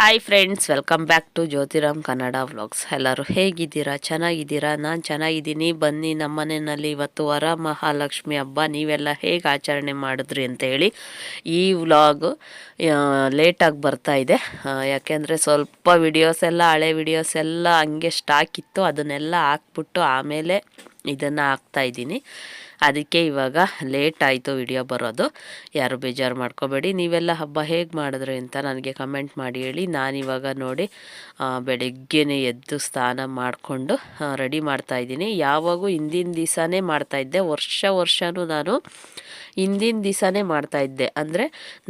Hi friends welcome back to Jyothiram Kannada vlogs ಎಲ್ಲರೂ ಹೇಗಿದ್ದೀರಾ? ಚೆನ್ನಾಗಿದ್ದೀರಾ? ನಾನು ಚೆನ್ನಾಗಿದ್ದೀನಿ. ಬನ್ನಿ, ನಮ್ಮ ಮನೆಯಲ್ಲಿ ಇವತ್ತು ವರ ಮಹಾಲಕ್ಷ್ಮಿ ಹಬ್ಬ. ನೀವೆಲ್ಲ ಹೇಗೆ ಆಚರಣೆ ಮಾಡಿದ್ರಿ ಅಂತ ಹೇಳಿ ಈ ವ್ಲಾಗ್ ಲೇಟಾಗಿ ಬರ್ತಾ ಇದೆ. ಯಾಕೆಂದರೆ ಸ್ವಲ್ಪ ವಿಡಿಯೋಸ್ ಎಲ್ಲ, ಹಳೆ ವಿಡಿಯೋಸ್ ಎಲ್ಲ ಹಂಗೆ ಸ್ಟಾಕ್ ಇತ್ತು. ಅದನ್ನೆಲ್ಲ ಹಾಕ್ಬಿಟ್ಟು ಆಮೇಲೆ ಇದನ್ನು ಹಾಕ್ತಾ ಇದ್ದೀನಿ. ಅದಕ್ಕೆ ಇವಾಗ ಲೇಟ್ ಆಯಿತು ವಿಡಿಯೋ ಬರೋದು. ಯಾರು ಬೇಜಾರು ಮಾಡ್ಕೋಬೇಡಿ. ನೀವೆಲ್ಲ ಹಬ್ಬ ಹೇಗೆ ಮಾಡಿದ್ರಿ ಅಂತ ನನಗೆ ಕಮೆಂಟ್ ಮಾಡಿ ಹೇಳಿ. ನಾನಿವಾಗ ನೋಡಿ ಬೆಳಗ್ಗೆನೇ ಎದ್ದು ಸ್ನಾನ ಮಾಡಿಕೊಂಡು ರೆಡಿ ಮಾಡ್ತಾಯಿದ್ದೀನಿ ಯಾವಾಗೂ ಹಿಂದಿನ ದಿವಸನೇ ಮಾಡ್ತಾಯಿದ್ದೆ ವರ್ಷ ವರ್ಷವೂ ನಾನು ಹಿಂದಿನ ದಿವಸನೇ ಮಾಡ್ತಾಯಿದ್ದೆ ಅಂದರೆ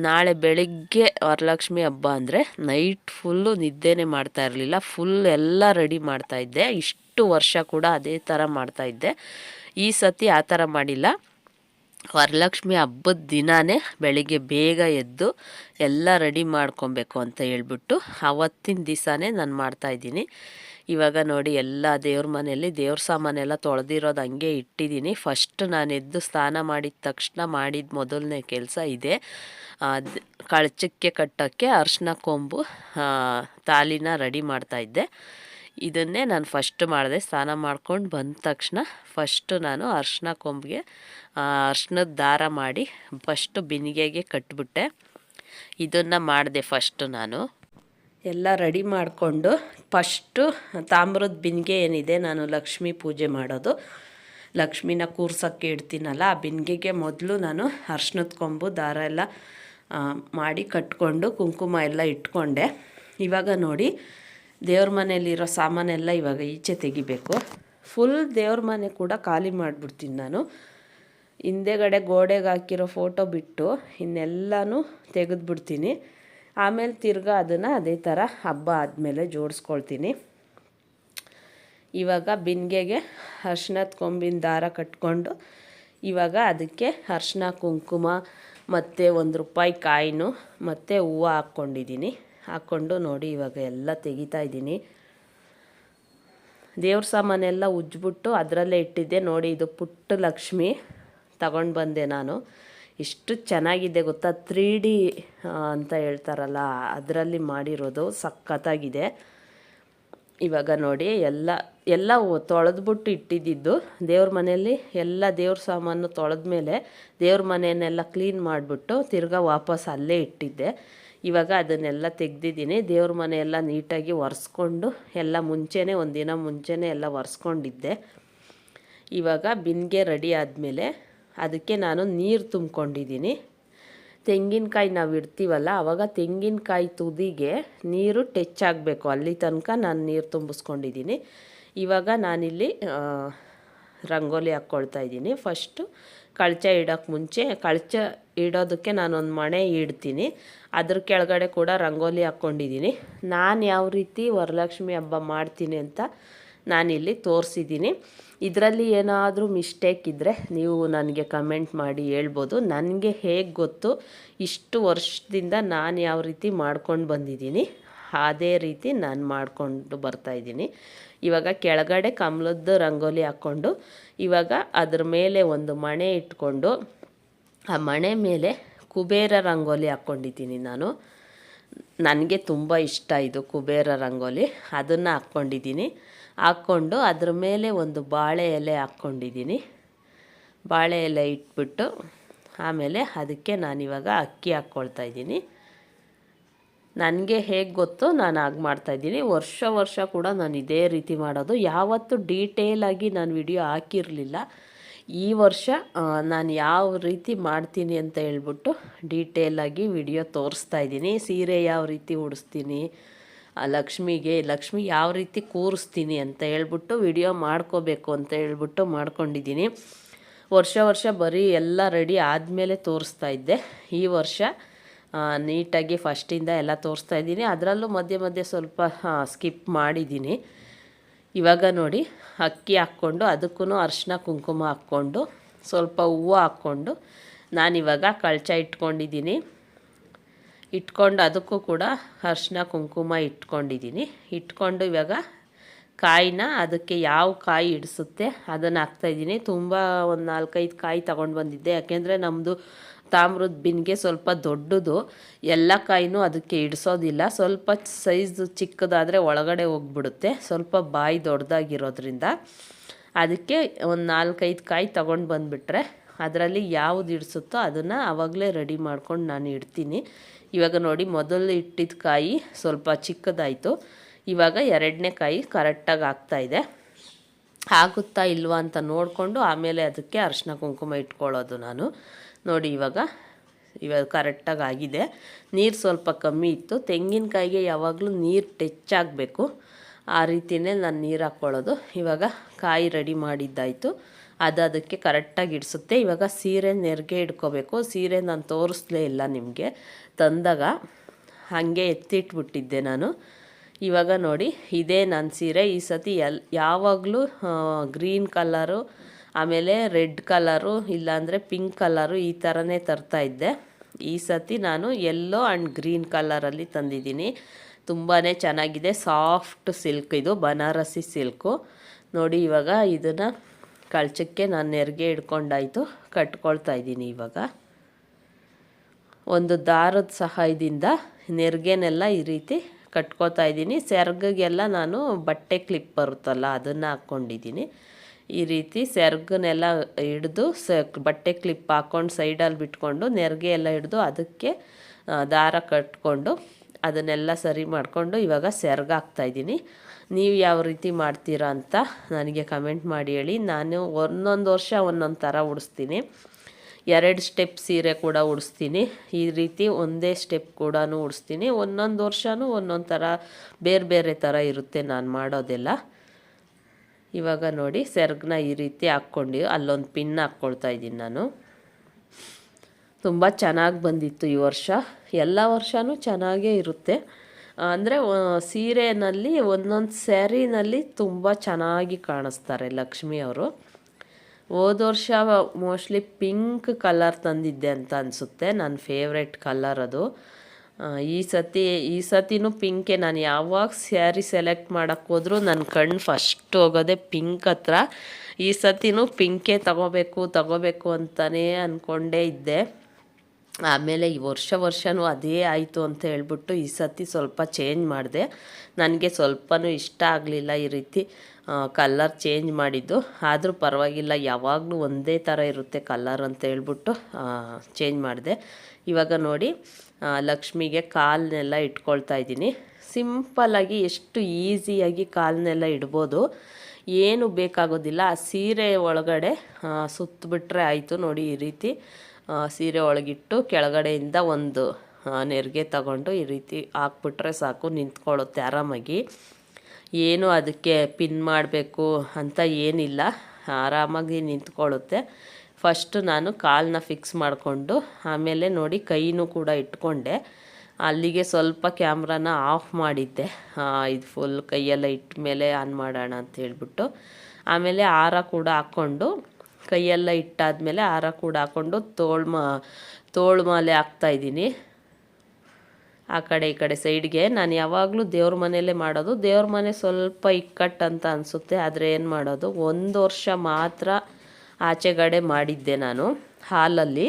ನಾಳೆ ಬೆಳಿಗ್ಗೆ ವರಲಕ್ಷ್ಮಿ ಹಬ್ಬ ಅಂದರೆ ನೈಟ್ ಫುಲ್ಲು ನಿದ್ದೆನೇ ಮಾಡ್ತಾ ಇರಲಿಲ್ಲ. ಫುಲ್ ಎಲ್ಲ ರೆಡಿ ಮಾಡ್ತಾ ಇದ್ದೆ. ಇಷ್ಟು ವರ್ಷ ಕೂಡ ಅದೇ ಥರ ಮಾಡ್ತಾಯಿದ್ದೆ ಈ ಸತಿ ಆ ಥರ ಮಾಡಿಲ್ಲ. ವರಲಕ್ಷ್ಮಿ ಹಬ್ಬದ ದಿನಾನೇ ಬೆಳಿಗ್ಗೆ ಬೇಗ ಎದ್ದು ಎಲ್ಲ ರೆಡಿ ಮಾಡ್ಕೊಬೇಕು ಅಂತ ಹೇಳ್ಬಿಟ್ಟು ಅವತ್ತಿನ ದಿವಸನೇ ನಾನು ಮಾಡ್ತಾಯಿದ್ದೀನಿ ಇವಾಗ ನೋಡಿ ಎಲ್ಲ ದೇವ್ರ ಮನೆಯಲ್ಲಿ ದೇವ್ರ ಸಾಮಾನೆಲ್ಲ ತೊಳೆದಿರೋದು ಹಂಗೆ ಇಟ್ಟಿದ್ದೀನಿ. ಫಸ್ಟ್ ನಾನು ಎದ್ದು ಸ್ನಾನ ಮಾಡಿದ ತಕ್ಷಣ ಮಾಡಿದ ಮೊದಲನೇ ಕೆಲಸ ಇದೆ. ಕಳಚಕ್ಕೆ ಕಟ್ಟೋಕ್ಕೆ ಅರ್ಶಿನ ಕೊಂಬು ತಾಲಿನ ರೆಡಿ ಮಾಡ್ತಾಯಿದ್ದೆ ಇದನ್ನೇ ನಾನು ಫಸ್ಟ್ ಮಾಡಿದೆ. ಸ್ನಾನ ಮಾಡ್ಕೊಂಡು ಬಂದ ತಕ್ಷಣ ಫಸ್ಟು ನಾನು ಅರ್ಶಿನ ಕೊಂಬಿಗೆ ಅರ್ಶಿನದ ದಾರ ಮಾಡಿ ಫಸ್ಟು ಬಿನಿಗೆಗೆ ಕಟ್ಬಿಟ್ಟೆ. ಇದನ್ನು ಮಾಡಿದೆ ಫಸ್ಟು ನಾನು. ಎಲ್ಲ ರೆಡಿ ಮಾಡಿಕೊಂಡು ಫಸ್ಟು ತಾಮ್ರದ ಬಿನ್ಗೆ ಏನಿದೆ, ನಾನು ಲಕ್ಷ್ಮೀ ಪೂಜೆ ಮಾಡೋದು. ಲಕ್ಷ್ಮಿನ ಕೂರ್ಸೋಕ್ಕೆ ಇಡ್ತೀನಲ್ಲ, ಆ ಬಿನ್ಗೆಗೆ ಮೊದಲು ನಾನು ಅರ್ಶಿನದ ಕೊಂಬು, ದಾರ ಎಲ್ಲ ಮಾಡಿ ಕಟ್ಕೊಂಡು ಕುಂಕುಮ ಎಲ್ಲ ಇಟ್ಕೊಂಡೆ. ಇವಾಗ ನೋಡಿ, ದೇವ್ರ ಮನೆಯಲ್ಲಿರೋ ಸಾಮಾನೆಲ್ಲ ಇವಾಗ ಈಚೆ ತೆಗಿಬೇಕು. ಫುಲ್ ದೇವ್ರ ಮನೆ ಕೂಡ ಖಾಲಿ ಮಾಡಿಬಿಡ್ತೀನಿ ನಾನು. ಹಿಂದೆಗಡೆ ಗೋಡೆಗೆ ಹಾಕಿರೋ ಫೋಟೋ ಬಿಟ್ಟು ಇನ್ನೆಲ್ಲನೂ ತೆಗೆದುಬಿಡ್ತೀನಿ. ಆಮೇಲೆ ತಿರ್ಗಾ ಅದನ್ನು ಅದೇ ಥರ ಹಬ್ಬ ಆದಮೇಲೆ ಜೋಡಿಸ್ಕೊಳ್ತೀನಿ. ಇವಾಗ ಬಿಂದಿಗೆಗೆ ಅರ್ಶಿನದ ಕೊಂಬಿನ ದಾರ ಕಟ್ಕೊಂಡು ಇವಾಗ ಅದಕ್ಕೆ ಅರ್ಶಿನ ಕುಂಕುಮ ಮತ್ತು ಒಂದು ರೂಪಾಯಿ ಕಾಯಿನು ಮತ್ತು ಹೂವು ಹಾಕ್ಕೊಂಡಿದ್ದೀನಿ ಹಾಕ್ಕೊಂಡು ನೋಡಿ ಇವಾಗ ಎಲ್ಲ ತೆಗಿತಾ ಇದ್ದೀನಿ ದೇವ್ರ ಸಾಮಾನೆಲ್ಲ ಉಜ್ಜಿಬಿಟ್ಟು ಅದರಲ್ಲೇ ಇಟ್ಟಿದ್ದೆ. ನೋಡಿ ಇದು ಪುಟ್ಟ ಲಕ್ಷ್ಮಿ ತಗೊಂಡು ಬಂದೆ ನಾನು. ಎಷ್ಟು ಚೆನ್ನಾಗಿದೆ ಗೊತ್ತಾ? ತ್ರೀ ಡಿ ಅಂತ ಹೇಳ್ತಾರಲ್ಲ, ಅದರಲ್ಲಿ ಮಾಡಿರೋದು ಸಖತ್ತಾಗಿದೆ. ಇವಾಗ ನೋಡಿ, ಎಲ್ಲ ಎಲ್ಲ ತೊಳೆದ್ಬಿಟ್ಟು ಇಟ್ಟಿದ್ದಿದ್ದು. ದೇವ್ರ ಮನೆಯಲ್ಲಿ ಎಲ್ಲ ದೇವ್ರ ಸಾಮಾನು ತೊಳೆದ್ಮೇಲೆ ದೇವ್ರ ಮನೆಯನ್ನೆಲ್ಲ ಕ್ಲೀನ್ ಮಾಡಿಬಿಟ್ಟು ತಿರ್ಗಾ ವಾಪಸ್ ಅಲ್ಲೇ ಇಟ್ಟಿದ್ದೆ. ಇವಾಗ ಅದನ್ನೆಲ್ಲ ತೆಗ್ದಿದ್ದೀನಿ. ದೇವ್ರ ಮನೆಯೆಲ್ಲ ನೀಟಾಗಿ ಒರೆಸ್ಕೊಂಡು, ಎಲ್ಲ ಮುಂಚೆನೇ, ಒಂದಿನ ಮುಂಚೆನೇ ಎಲ್ಲ ಒರೆಸ್ಕೊಂಡಿದ್ದೆ. ಇವಾಗ ಬಿನ್ಗೆ ರೆಡಿ ಆದಮೇಲೆ ಅದಕ್ಕೆ ನಾನು ನೀರು ತುಂಬ್ಕೊಂಡಿದ್ದೀನಿ. ತೆಂಗಿನಕಾಯಿ ನಾವು ಇಡ್ತೀವಲ್ಲ ಆವಾಗ ತೆಂಗಿನಕಾಯಿ ತುದಿಗೆ ನೀರು ಟಚ್ ಆಗಬೇಕು. ಅಲ್ಲಿ ತನಕ ನಾನು ನೀರು ತುಂಬಿಸ್ಕೊಂಡಿದ್ದೀನಿ. ಇವಾಗ ನಾನಿಲ್ಲಿ ರಂಗೋಲಿ ಹಾಕ್ಕೊಳ್ತಾ ಇದ್ದೀನಿ. ಫಸ್ಟು ಕಳಚ ಇಡೋಕ್ಕೆ ಮುಂಚೆ, ಕಳಚ ಇಡೋದಕ್ಕೆ ನಾನೊಂದು ಮಣೆ ಇಡ್ತೀನಿ. ಅದ್ರ ಕೆಳಗಡೆ ಕೂಡ ರಂಗೋಲಿ ಹಾಕ್ಕೊಂಡಿದ್ದೀನಿ. ನಾನು ಯಾವ ರೀತಿ ವರಲಕ್ಷ್ಮಿ ಹಬ್ಬ ಮಾಡ್ತೀನಿ ಅಂತ ನಾನಿಲ್ಲಿ ತೋರಿಸಿದ್ದೀನಿ. ಇದರಲ್ಲಿ ಏನಾದರೂ ಮಿಸ್ಟೇಕ್ ಇದ್ದರೆ ನೀವು ನನಗೆ ಕಮೆಂಟ್ ಮಾಡಿ ಹೇಳ್ಬೋದು. ನನಗೆ ಹೇಗೆ ಗೊತ್ತು? ಇಷ್ಟು ವರ್ಷದಿಂದ ನಾನು ಯಾವ ರೀತಿ ಮಾಡ್ಕೊಂಡು ಬಂದಿದ್ದೀನಿ. ಅದೇ ರೀತಿ ನಾನು ಮಾಡಿಕೊಂಡು ಬರ್ತಾಯಿದ್ದೀನಿ ಇವಾಗ ಕೆಳಗಡೆ ಕಮಲದ್ದು ರಂಗೋಲಿ ಹಾಕ್ಕೊಂಡು, ಇವಾಗ ಅದ್ರ ಮೇಲೆ ಒಂದು ಮಣೆ ಇಟ್ಕೊಂಡು, ಆ ಮಣೆ ಮೇಲೆ ಕುಬೇರ ರಂಗೋಲಿ ಹಾಕ್ಕೊಂಡಿದ್ದೀನಿ ನಾನು. ನನಗೆ ತುಂಬ ಇಷ್ಟ ಇದು ಕುಬೇರ ರಂಗೋಲಿ. ಅದನ್ನು ಹಾಕ್ಕೊಂಡಿದ್ದೀನಿ. ಹಾಕ್ಕೊಂಡು ಅದ್ರ ಮೇಲೆ ಒಂದು ಬಾಳೆ ಎಲೆ ಹಾಕ್ಕೊಂಡಿದ್ದೀನಿ. ಬಾಳೆ ಎಲೆ ಇಟ್ಬಿಟ್ಟು ಆಮೇಲೆ ಅದಕ್ಕೆ ನಾನಿವಾಗ ಅಕ್ಕಿ ಹಾಕ್ಕೊಳ್ತಾ ಇದ್ದೀನಿ. ನನಗೆ ಹೇಗೆ ಗೊತ್ತು ನಾನು ಹಾಗೆ ಮಾಡ್ತಾಯಿದ್ದೀನಿ ವರ್ಷ ವರ್ಷ ಕೂಡ ನಾನು ಇದೇ ರೀತಿ ಮಾಡೋದು. ಯಾವತ್ತೂ ಡೀಟೇಲಾಗಿ ನಾನು ವಿಡಿಯೋ ಹಾಕಿರಲಿಲ್ಲ. ಈ ವರ್ಷ ನಾನು ಯಾವ ರೀತಿ ಮಾಡ್ತೀನಿ ಅಂತ ಹೇಳ್ಬಿಟ್ಟು ಡೀಟೇಲಾಗಿ ವಿಡಿಯೋ ತೋರಿಸ್ತಾ ಇದ್ದೀನಿ. ಸೀರೆ ಯಾವ ರೀತಿ ಉಡಿಸ್ತೀನಿ ಲಕ್ಷ್ಮಿಗೆ ಲಕ್ಷ್ಮಿ ಯಾವ ರೀತಿ ಕೂರಿಸ್ತೀನಿ? ಅಂತ ಹೇಳ್ಬಿಟ್ಟು ವಿಡಿಯೋ ಮಾಡ್ಕೋಬೇಕು ಅಂತ ಹೇಳ್ಬಿಟ್ಟು ಮಾಡ್ಕೊಂಡಿದ್ದೀನಿ. ವರ್ಷ ವರ್ಷ ಬರೀ ಎಲ್ಲ ರೆಡಿ ಆದಮೇಲೆ ತೋರಿಸ್ತಾ ಇದ್ದೆ. ಈ ವರ್ಷ ಆ, ನೀಟಾಗಿ ಫಸ್ಟಿಂದ ಎಲ್ಲ ತೋರಿಸ್ತಾ ಇದ್ದೀನಿ. ಅದರಲ್ಲೂ ಮಧ್ಯೆ ಮಧ್ಯೆ ಸ್ವಲ್ಪ ಸ್ಕಿಪ್ ಮಾಡಿದ್ದೀನಿ. ಇವಾಗ ನೋಡಿ ಅಕ್ಕಿ ಹಾಕ್ಕೊಂಡು ಅದಕ್ಕೂ ಅರಿಶಿನ ಕುಂಕುಮ ಹಾಕ್ಕೊಂಡು ಸ್ವಲ್ಪ ಹೂವು ಹಾಕ್ಕೊಂಡು ನಾನಿವಾಗ ಕಳಚ ಇಟ್ಕೊಂಡಿದ್ದೀನಿ. ಇಟ್ಕೊಂಡು ಅದಕ್ಕೂ ಕೂಡ ಅರ್ಶಿನ ಕುಂಕುಮ ಇಟ್ಕೊಂಡಿದ್ದೀನಿ. ಇಟ್ಕೊಂಡು ಇವಾಗ ಕಾಯಿನ ಅದಕ್ಕೆ ಯಾವ ಕಾಯಿ ಇಡಿಸುತ್ತೆ ಅದನ್ನು ಹಾಕ್ತಾಯಿದ್ದೀನಿ ತುಂಬ ಒಂದು ನಾಲ್ಕೈದು ಕಾಯಿ ತಗೊಂಡು ಬಂದಿದ್ದೆ. ಯಾಕೆಂದರೆ ನಮ್ಮದು ತಾಮ್ರದ ಬಿನ್ಗೆ ಸ್ವಲ್ಪ ದೊಡ್ಡದು. ಎಲ್ಲ ಕಾಯಿನೂ ಅದಕ್ಕೆ ಇಡಿಸೋದಿಲ್ಲ. ಸ್ವಲ್ಪ ಸೈಜ್ ಚಿಕ್ಕದಾದರೆ ಒಳಗಡೆ ಹೋಗ್ಬಿಡುತ್ತೆ. ಸ್ವಲ್ಪ ಬಾಯಿ ದೊಡ್ಡದಾಗಿರೋದ್ರಿಂದ ಅದಕ್ಕೆ ಒಂದು ನಾಲ್ಕೈದು ಕಾಯಿ ತೊಗೊಂಡು ಬಂದುಬಿಟ್ರೆ ಅದರಲ್ಲಿ ಯಾವುದು ಇಡಿಸುತ್ತೋ ಅದನ್ನು ಆವಾಗಲೇ ರೆಡಿ ಮಾಡ್ಕೊಂಡು ನಾನು ಇಡ್ತೀನಿ. ಇವಾಗ ನೋಡಿ, ಮೊದಲು ಇಟ್ಟಿದ್ದ ಕಾಯಿ ಸ್ವಲ್ಪ ಚಿಕ್ಕದಾಯಿತು. ಇವಾಗ ಎರಡನೇ ಕಾಯಿ ಕರೆಕ್ಟಾಗಿ ಆಗ್ತಾಯಿದೆ ಆಗುತ್ತಾ ಇಲ್ವಾ ಅಂತ ನೋಡಿಕೊಂಡು ಆಮೇಲೆ ಅದಕ್ಕೆ ಅರಿಶಿನ ಕುಂಕುಮ ಇಟ್ಕೊಳ್ಳೋದು ನಾನು. ನೋಡಿ, ಇವಾಗ ಇವಾಗ ಕರೆಕ್ಟಾಗಿ ಆಗಿದೆ. ನೀರು ಸ್ವಲ್ಪ ಕಮ್ಮಿ ಇತ್ತು. ತೆಂಗಿನಕಾಯಿಗೆ ಯಾವಾಗಲೂ ನೀರು ಟಚ್ ಆಗಬೇಕು. ಆ ರೀತಿಯೇ ನಾನು ನೀರು ಹಾಕ್ಕೊಳ್ಳೋದು. ಇವಾಗ ಕಾಯಿ ರೆಡಿ ಮಾಡಿದ್ದಾಯಿತು. ಅದು ಅದಕ್ಕೆ ಕರೆಕ್ಟಾಗಿ ಇಡಿಸುತ್ತೆ. ಇವಾಗ ಸೀರೆ ನೆರಿಗೆ ಇಡ್ಕೋಬೇಕು ಸೀರೆ ನಾನು ತೋರಿಸ್ಲೇ ಇಲ್ಲ ನಿಮಗೆ. ತಂದಾಗ ಹಾಗೆ ಎತ್ತಿಟ್ಬಿಟ್ಟಿದ್ದೆ ನಾನು. ಇವಾಗ ನೋಡಿ, ಇದೇ ನನ್ನ ಸೀರೆ. ಈ ಸತಿ ಎಲ್, ಯಾವಾಗಲೂ ಗ್ರೀನ್ ಕಲರು, ಆಮೇಲೆ ರೆಡ್ ಕಲರು, ಇಲ್ಲಾಂದರೆ ಪಿಂಕ್ ಕಲರು ಈ ಥರನೇ ತರ್ತಾಯಿದ್ದೆ ಈ ಸತಿ ನಾನು ಎಲ್ಲೋ ಆ್ಯಂಡ್ ಗ್ರೀನ್ ಕಲರಲ್ಲಿ ತಂದಿದ್ದೀನಿ. ತುಂಬಾ ಚೆನ್ನಾಗಿದೆ. ಸಾಫ್ಟ್ ಸಿಲ್ಕ್ ಇದು, ಬನಾರಸಿ ಸಿಲ್ಕು. ನೋಡಿ, ಇವಾಗ ಇದನ್ನು ಕಳ್ಚಕ್ಕೆ ನಾನು ನೆರಿಗೆ ಹಿಡ್ಕೊಂಡಾಯಿತು. ಕಟ್ಕೊಳ್ತಾ ಇದ್ದೀನಿ ಇವಾಗ. ಒಂದು ದಾರದ ಸಹಾಯದಿಂದ ನೆರಿಗೆನೆಲ್ಲ ಈ ರೀತಿ ಕಟ್ಕೋತಾ ಇದ್ದೀನಿ. ಸೆರ್ಗಿಗೆಲ್ಲ ನಾನು ಬಟ್ಟೆ ಕ್ಲಿಪ್ ಬರುತ್ತಲ್ಲ, ಅದನ್ನು ಹಾಕ್ಕೊಂಡಿದ್ದೀನಿ. ಈ ರೀತಿ ಸೆರ್ಗನ್ನೆಲ್ಲ ಹಿಡಿದು ಸ ಬಟ್ಟೆ ಕ್ಲಿಪ್ ಹಾಕ್ಕೊಂಡು ಸೈಡಲ್ಲಿ ಬಿಟ್ಕೊಂಡು ನೆರಿಗೆ ಎಲ್ಲ ಹಿಡಿದು ಅದಕ್ಕೆ ದಾರ ಕಟ್ಕೊಂಡು ಅದನ್ನೆಲ್ಲ ಸರಿ ಮಾಡಿಕೊಂಡು ಇವಾಗ ಸೆರ್ಗ ಹಾಕ್ತಾಯಿದ್ದೀನಿ ನೀವು ಯಾವ ರೀತಿ ಮಾಡ್ತೀರಾ ಅಂತ ನನಗೆ ಕಮೆಂಟ್ ಮಾಡಿ ಹೇಳಿ. ನಾನು ಒಂದೊಂದು ವರ್ಷ ಒಂದೊಂದು ಥರ ಉಡಿಸ್ತೀನಿ. ಎರಡು ಸ್ಟೆಪ್ ಸೀರೆ ಕೂಡ ಉಡಿಸ್ತೀನಿ. ಈ ರೀತಿ ಒಂದೇ ಸ್ಟೆಪ್ ಕೂಡ ಉಡಿಸ್ತೀನಿ. ಒಂದೊಂದು ವರ್ಷವೂ ಒಂದೊಂದು ಥರ ಬೇರೆ ಬೇರೆ ಥರ ಇರುತ್ತೆ ನಾನು ಮಾಡೋದೆಲ್ಲ. ಇವಾಗ ನೋಡಿ ಸೆರ್ಗನ್ನ ಈ ರೀತಿ ಹಾಕ್ಕೊಂಡು ಅಲ್ಲೊಂದು ಪಿನ್ ಹಾಕ್ಕೊಳ್ತಾ ಇದ್ದೀನಿ ನಾನು. ತುಂಬ ಚೆನ್ನಾಗಿ ಬಂದಿತ್ತು ಈ ವರ್ಷ. ಎಲ್ಲ ವರ್ಷವೂ ಚೆನ್ನಾಗೇ ಇರುತ್ತೆ. ಅಂದರೆ ಸೀರೆಯಲ್ಲಿ ಒಂದೊಂದು ಸ್ಯಾರಿನಲ್ಲಿ ತುಂಬ ಚೆನ್ನಾಗಿ ಕಾಣಿಸ್ತಾರೆ ಲಕ್ಷ್ಮಿ ಅವರು. ಹೋದ ವರ್ಷ ಮೋಸ್ಟ್ಲಿ ಪಿಂಕ್ ಕಲರ್ ತಂದಿದ್ದೆ ಅಂತ ಅನಿಸುತ್ತೆ. ನನ್ನ ಫೇವ್ರೆಟ್ ಕಲರ್ ಅದು. ಈ ಸತಿ, ಈ ಸತಿನೂ ಪಿಂಕೆ ನಾನು ಯಾವಾಗ ಸ್ಯಾರಿ ಸೆಲೆಕ್ಟ್ ಮಾಡೋಕ್ಕೆ ಹೋದರೂ ನನ್ನ ಕಣ್ಣು ಫಸ್ಟ್ ಹೋಗೋದೆ ಪಿಂಕ್ ಹತ್ರ. ಈ ಸತಿನೂ ಪಿಂಕೆ ತಗೋಬೇಕು ತಗೋಬೇಕು ಅಂತಲೇ ಅಂದ್ಕೊಂಡೇ ಇದ್ದೆ. ಆಮೇಲೆ ಈ ವರ್ಷ ವರ್ಷವೂ ಅದೇ ಆಯಿತು ಅಂತ ಹೇಳ್ಬಿಟ್ಟು ಈ ಸತಿ ಸ್ವಲ್ಪ ಚೇಂಜ್ ಮಾಡಿದೆ. ನನಗೆ ಸ್ವಲ್ಪನೂ ಇಷ್ಟ ಆಗಲಿಲ್ಲ ಈ ರೀತಿ. ಕಲ್ಲರ್ ಚೇಂಜ್ ಮಾಡಿದ್ದು. ಆದರೂ ಪರವಾಗಿಲ್ಲ, ಯಾವಾಗಲೂ ಒಂದೇ ಥರ ಇರುತ್ತೆ ಕಲ್ಲರ್ ಅಂತ ಹೇಳ್ಬಿಟ್ಟು ಚೇಂಜ್ ಮಾಡಿದೆ. ಇವಾಗ ನೋಡಿ ಲಕ್ಷ್ಮಿಗೆ ಕಾಲನ್ನೆಲ್ಲ ಇಟ್ಕೊಳ್ತಾ ಇದ್ದೀನಿ. ಸಿಂಪಲ್ಲಾಗಿ ಎಷ್ಟು ಈಸಿಯಾಗಿ ಕಾಲನ್ನೆಲ್ಲ ಇಡ್ಬೋದು. ಏನು ಬೇಕಾಗೋದಿಲ್ಲ. ಆ ಸೀರೆ ಒಳಗಡೆ ಸುತ್ತಬಿಟ್ರೆ ಆಯಿತು ನೋಡಿ ಈ ರೀತಿ. ಸೀರೆ ಒಳಗಿಟ್ಟು ಕೆಳಗಡೆಯಿಂದ ಒಂದು ನೆರಿಗೆ ತಗೊಂಡು ಈ ರೀತಿ ಹಾಕ್ಬಿಟ್ರೆ ಸಾಕು, ನಿಂತ್ಕೊಳ್ಳುತ್ತೆ ಆರಾಮಾಗಿ. ಏನು ಅದಕ್ಕೆ ಪಿನ್ ಮಾಡಬೇಕು ಅಂತ ಏನಿಲ್ಲ. ಆರಾಮಾಗಿ ನಿಂತ್ಕೊಳ್ಳುತ್ತೆ. ಫಸ್ಟ್ ನಾನು ಕಾಲನ್ನ ಫಿಕ್ಸ್ ಮಾಡಿಕೊಂಡು ಆಮೇಲೆ ನೋಡಿ ಕೈನೂ ಕೂಡ ಇಟ್ಕೊಂಡೆ. ಅಲ್ಲಿಗೆ ಸ್ವಲ್ಪ ಕ್ಯಾಮ್ರಾನ ಆಫ್ ಮಾಡಿದ್ದೆ. ಇದು ಫುಲ್ ಕೈಯೆಲ್ಲ ಇಟ್ಟ ಮೇಲೆ ಆನ್ ಮಾಡೋಣ ಅಂತ ಹೇಳ್ಬಿಟ್ಟು. ಆಮೇಲೆ ಹಾರ ಕೂಡ ಹಾಕ್ಕೊಂಡು ಕೈಯೆಲ್ಲ ಇಟ್ಟಾದಮೇಲೆ ಹಾರ ಕೂಡ ಹಾಕ್ಕೊಂಡು ತೋಳು ಮಾ ತೋಳು ಮಾಲೆ ಹಾಕ್ತಾಯಿದ್ದೀನಿ ಆ ಕಡೆ ಈ ಕಡೆ ಸೈಡ್ಗೆ. ನಾನು ಯಾವಾಗಲೂ ದೇವ್ರ ಮನೆಯಲ್ಲೇ ಮಾಡೋದು. ದೇವ್ರ ಮನೆ ಸ್ವಲ್ಪ ಇಕ್ಕಟ್ಟು ಅಂತ ಅನಿಸುತ್ತೆ. ಆದರೆ ಏನು ಮಾಡೋದು? ಒಂದು ವರ್ಷ ಮಾತ್ರ ಆಚೆಗಡೆ ಮಾಡಿದ್ದೆ ನಾನು, ಹಾಲಲ್ಲಿ.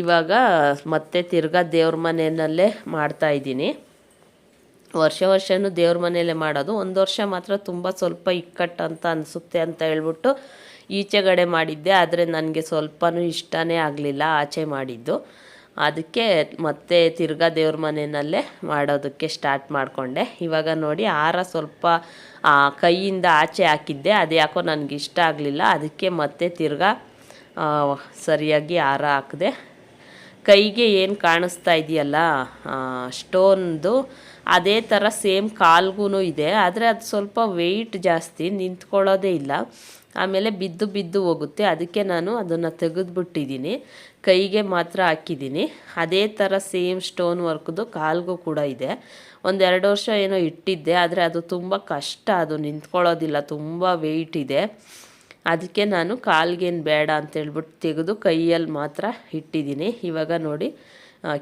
ಇವಾಗ ಮತ್ತೆ ತಿರ್ಗಾ ದೇವ್ರ ಮನೆಯಲ್ಲೇ ಮಾಡ್ತಾ ಇದ್ದೀನಿ. ವರ್ಷ ವರ್ಷವೂ ದೇವ್ರ ಮನೆಯಲ್ಲೇ ಮಾಡೋದು. ಒಂದು ವರ್ಷ ಮಾತ್ರ ತುಂಬ ಸ್ವಲ್ಪ ಇಕ್ಕಟ್ಟು ಅಂತ ಅನಿಸುತ್ತೆ ಅಂತ ಹೇಳ್ಬಿಟ್ಟು ಈಚೆಗಡೆ ಮಾಡಿದ್ದೆ. ಆದರೆ ನನಗೆ ಸ್ವಲ್ಪನೂ ಇಷ್ಟನೇ ಆಗಲಿಲ್ಲ ಆಚೆ ಮಾಡಿದ್ದು. ಅದಕ್ಕೆ ಮತ್ತೆ ತಿರ್ಗಾ ದೇವ್ರ ಮನೆಯಲ್ಲೇ ಮಾಡೋದಕ್ಕೆ ಸ್ಟಾರ್ಟ್ ಮಾಡಿಕೊಂಡೆ. ಇವಾಗ ನೋಡಿ ಹಾರ ಸ್ವಲ್ಪ ಕೈಯಿಂದ ಆಚೆ ಹಾಕಿದ್ದೆ. ಅದು ಯಾಕೋ ನನಗೆ ಇಷ್ಟ ಆಗಲಿಲ್ಲ. ಅದಕ್ಕೆ ಮತ್ತೆ ತಿರ್ಗಾ ಸರಿಯಾಗಿ ಹಾರ ಹಾಕಿದೆ. ಕೈಗೆ ಏನು ಕಾಣಿಸ್ತಾ ಇದೆಯಲ್ಲ ಸ್ಟೋನ್ದು ಅದೇ ಥರ ಸೇಮ್ ಕಾಲ್ಗೂ ಇದೆ. ಆದರೆ ಅದು ಸ್ವಲ್ಪ ವೆಯ್ಟ್ ಜಾಸ್ತಿ, ನಿಂತ್ಕೊಳ್ಳೋದೇ ಇಲ್ಲ. ಆಮೇಲೆ ಬಿದ್ದು ಬಿದ್ದು ಹೋಗುತ್ತೆ. ಅದಕ್ಕೆ ನಾನು ಅದನ್ನು ತೆಗೆದುಬಿಟ್ಟಿದ್ದೀನಿ. ಕೈಗೆ ಮಾತ್ರ ಹಾಕಿದ್ದೀನಿ. ಅದೇ ಥರ ಸೇಮ್ ಸ್ಟೋನ್ ವರ್ಕ್ದು ಕಾಲ್ಗೂ ಕೂಡ ಇದೆ. ಒಂದೆರಡು ವರ್ಷ ಏನೋ ಇಟ್ಟಿದ್ದೆ, ಆದರೆ ಅದು ತುಂಬ ಕಷ್ಟ. ಅದು ನಿಂತ್ಕೊಳ್ಳೋದಿಲ್ಲ, ತುಂಬ ವೆಯ್ಟ್ ಇದೆ. ಅದಕ್ಕೆ ನಾನು ಕಾಲ್ಗೇನು ಬೇಡ ಅಂತೇಳ್ಬಿಟ್ಟು ತೆಗೆದು ಕೈಯಲ್ಲಿ ಮಾತ್ರ ಇಟ್ಟಿದ್ದೀನಿ. ಇವಾಗ ನೋಡಿ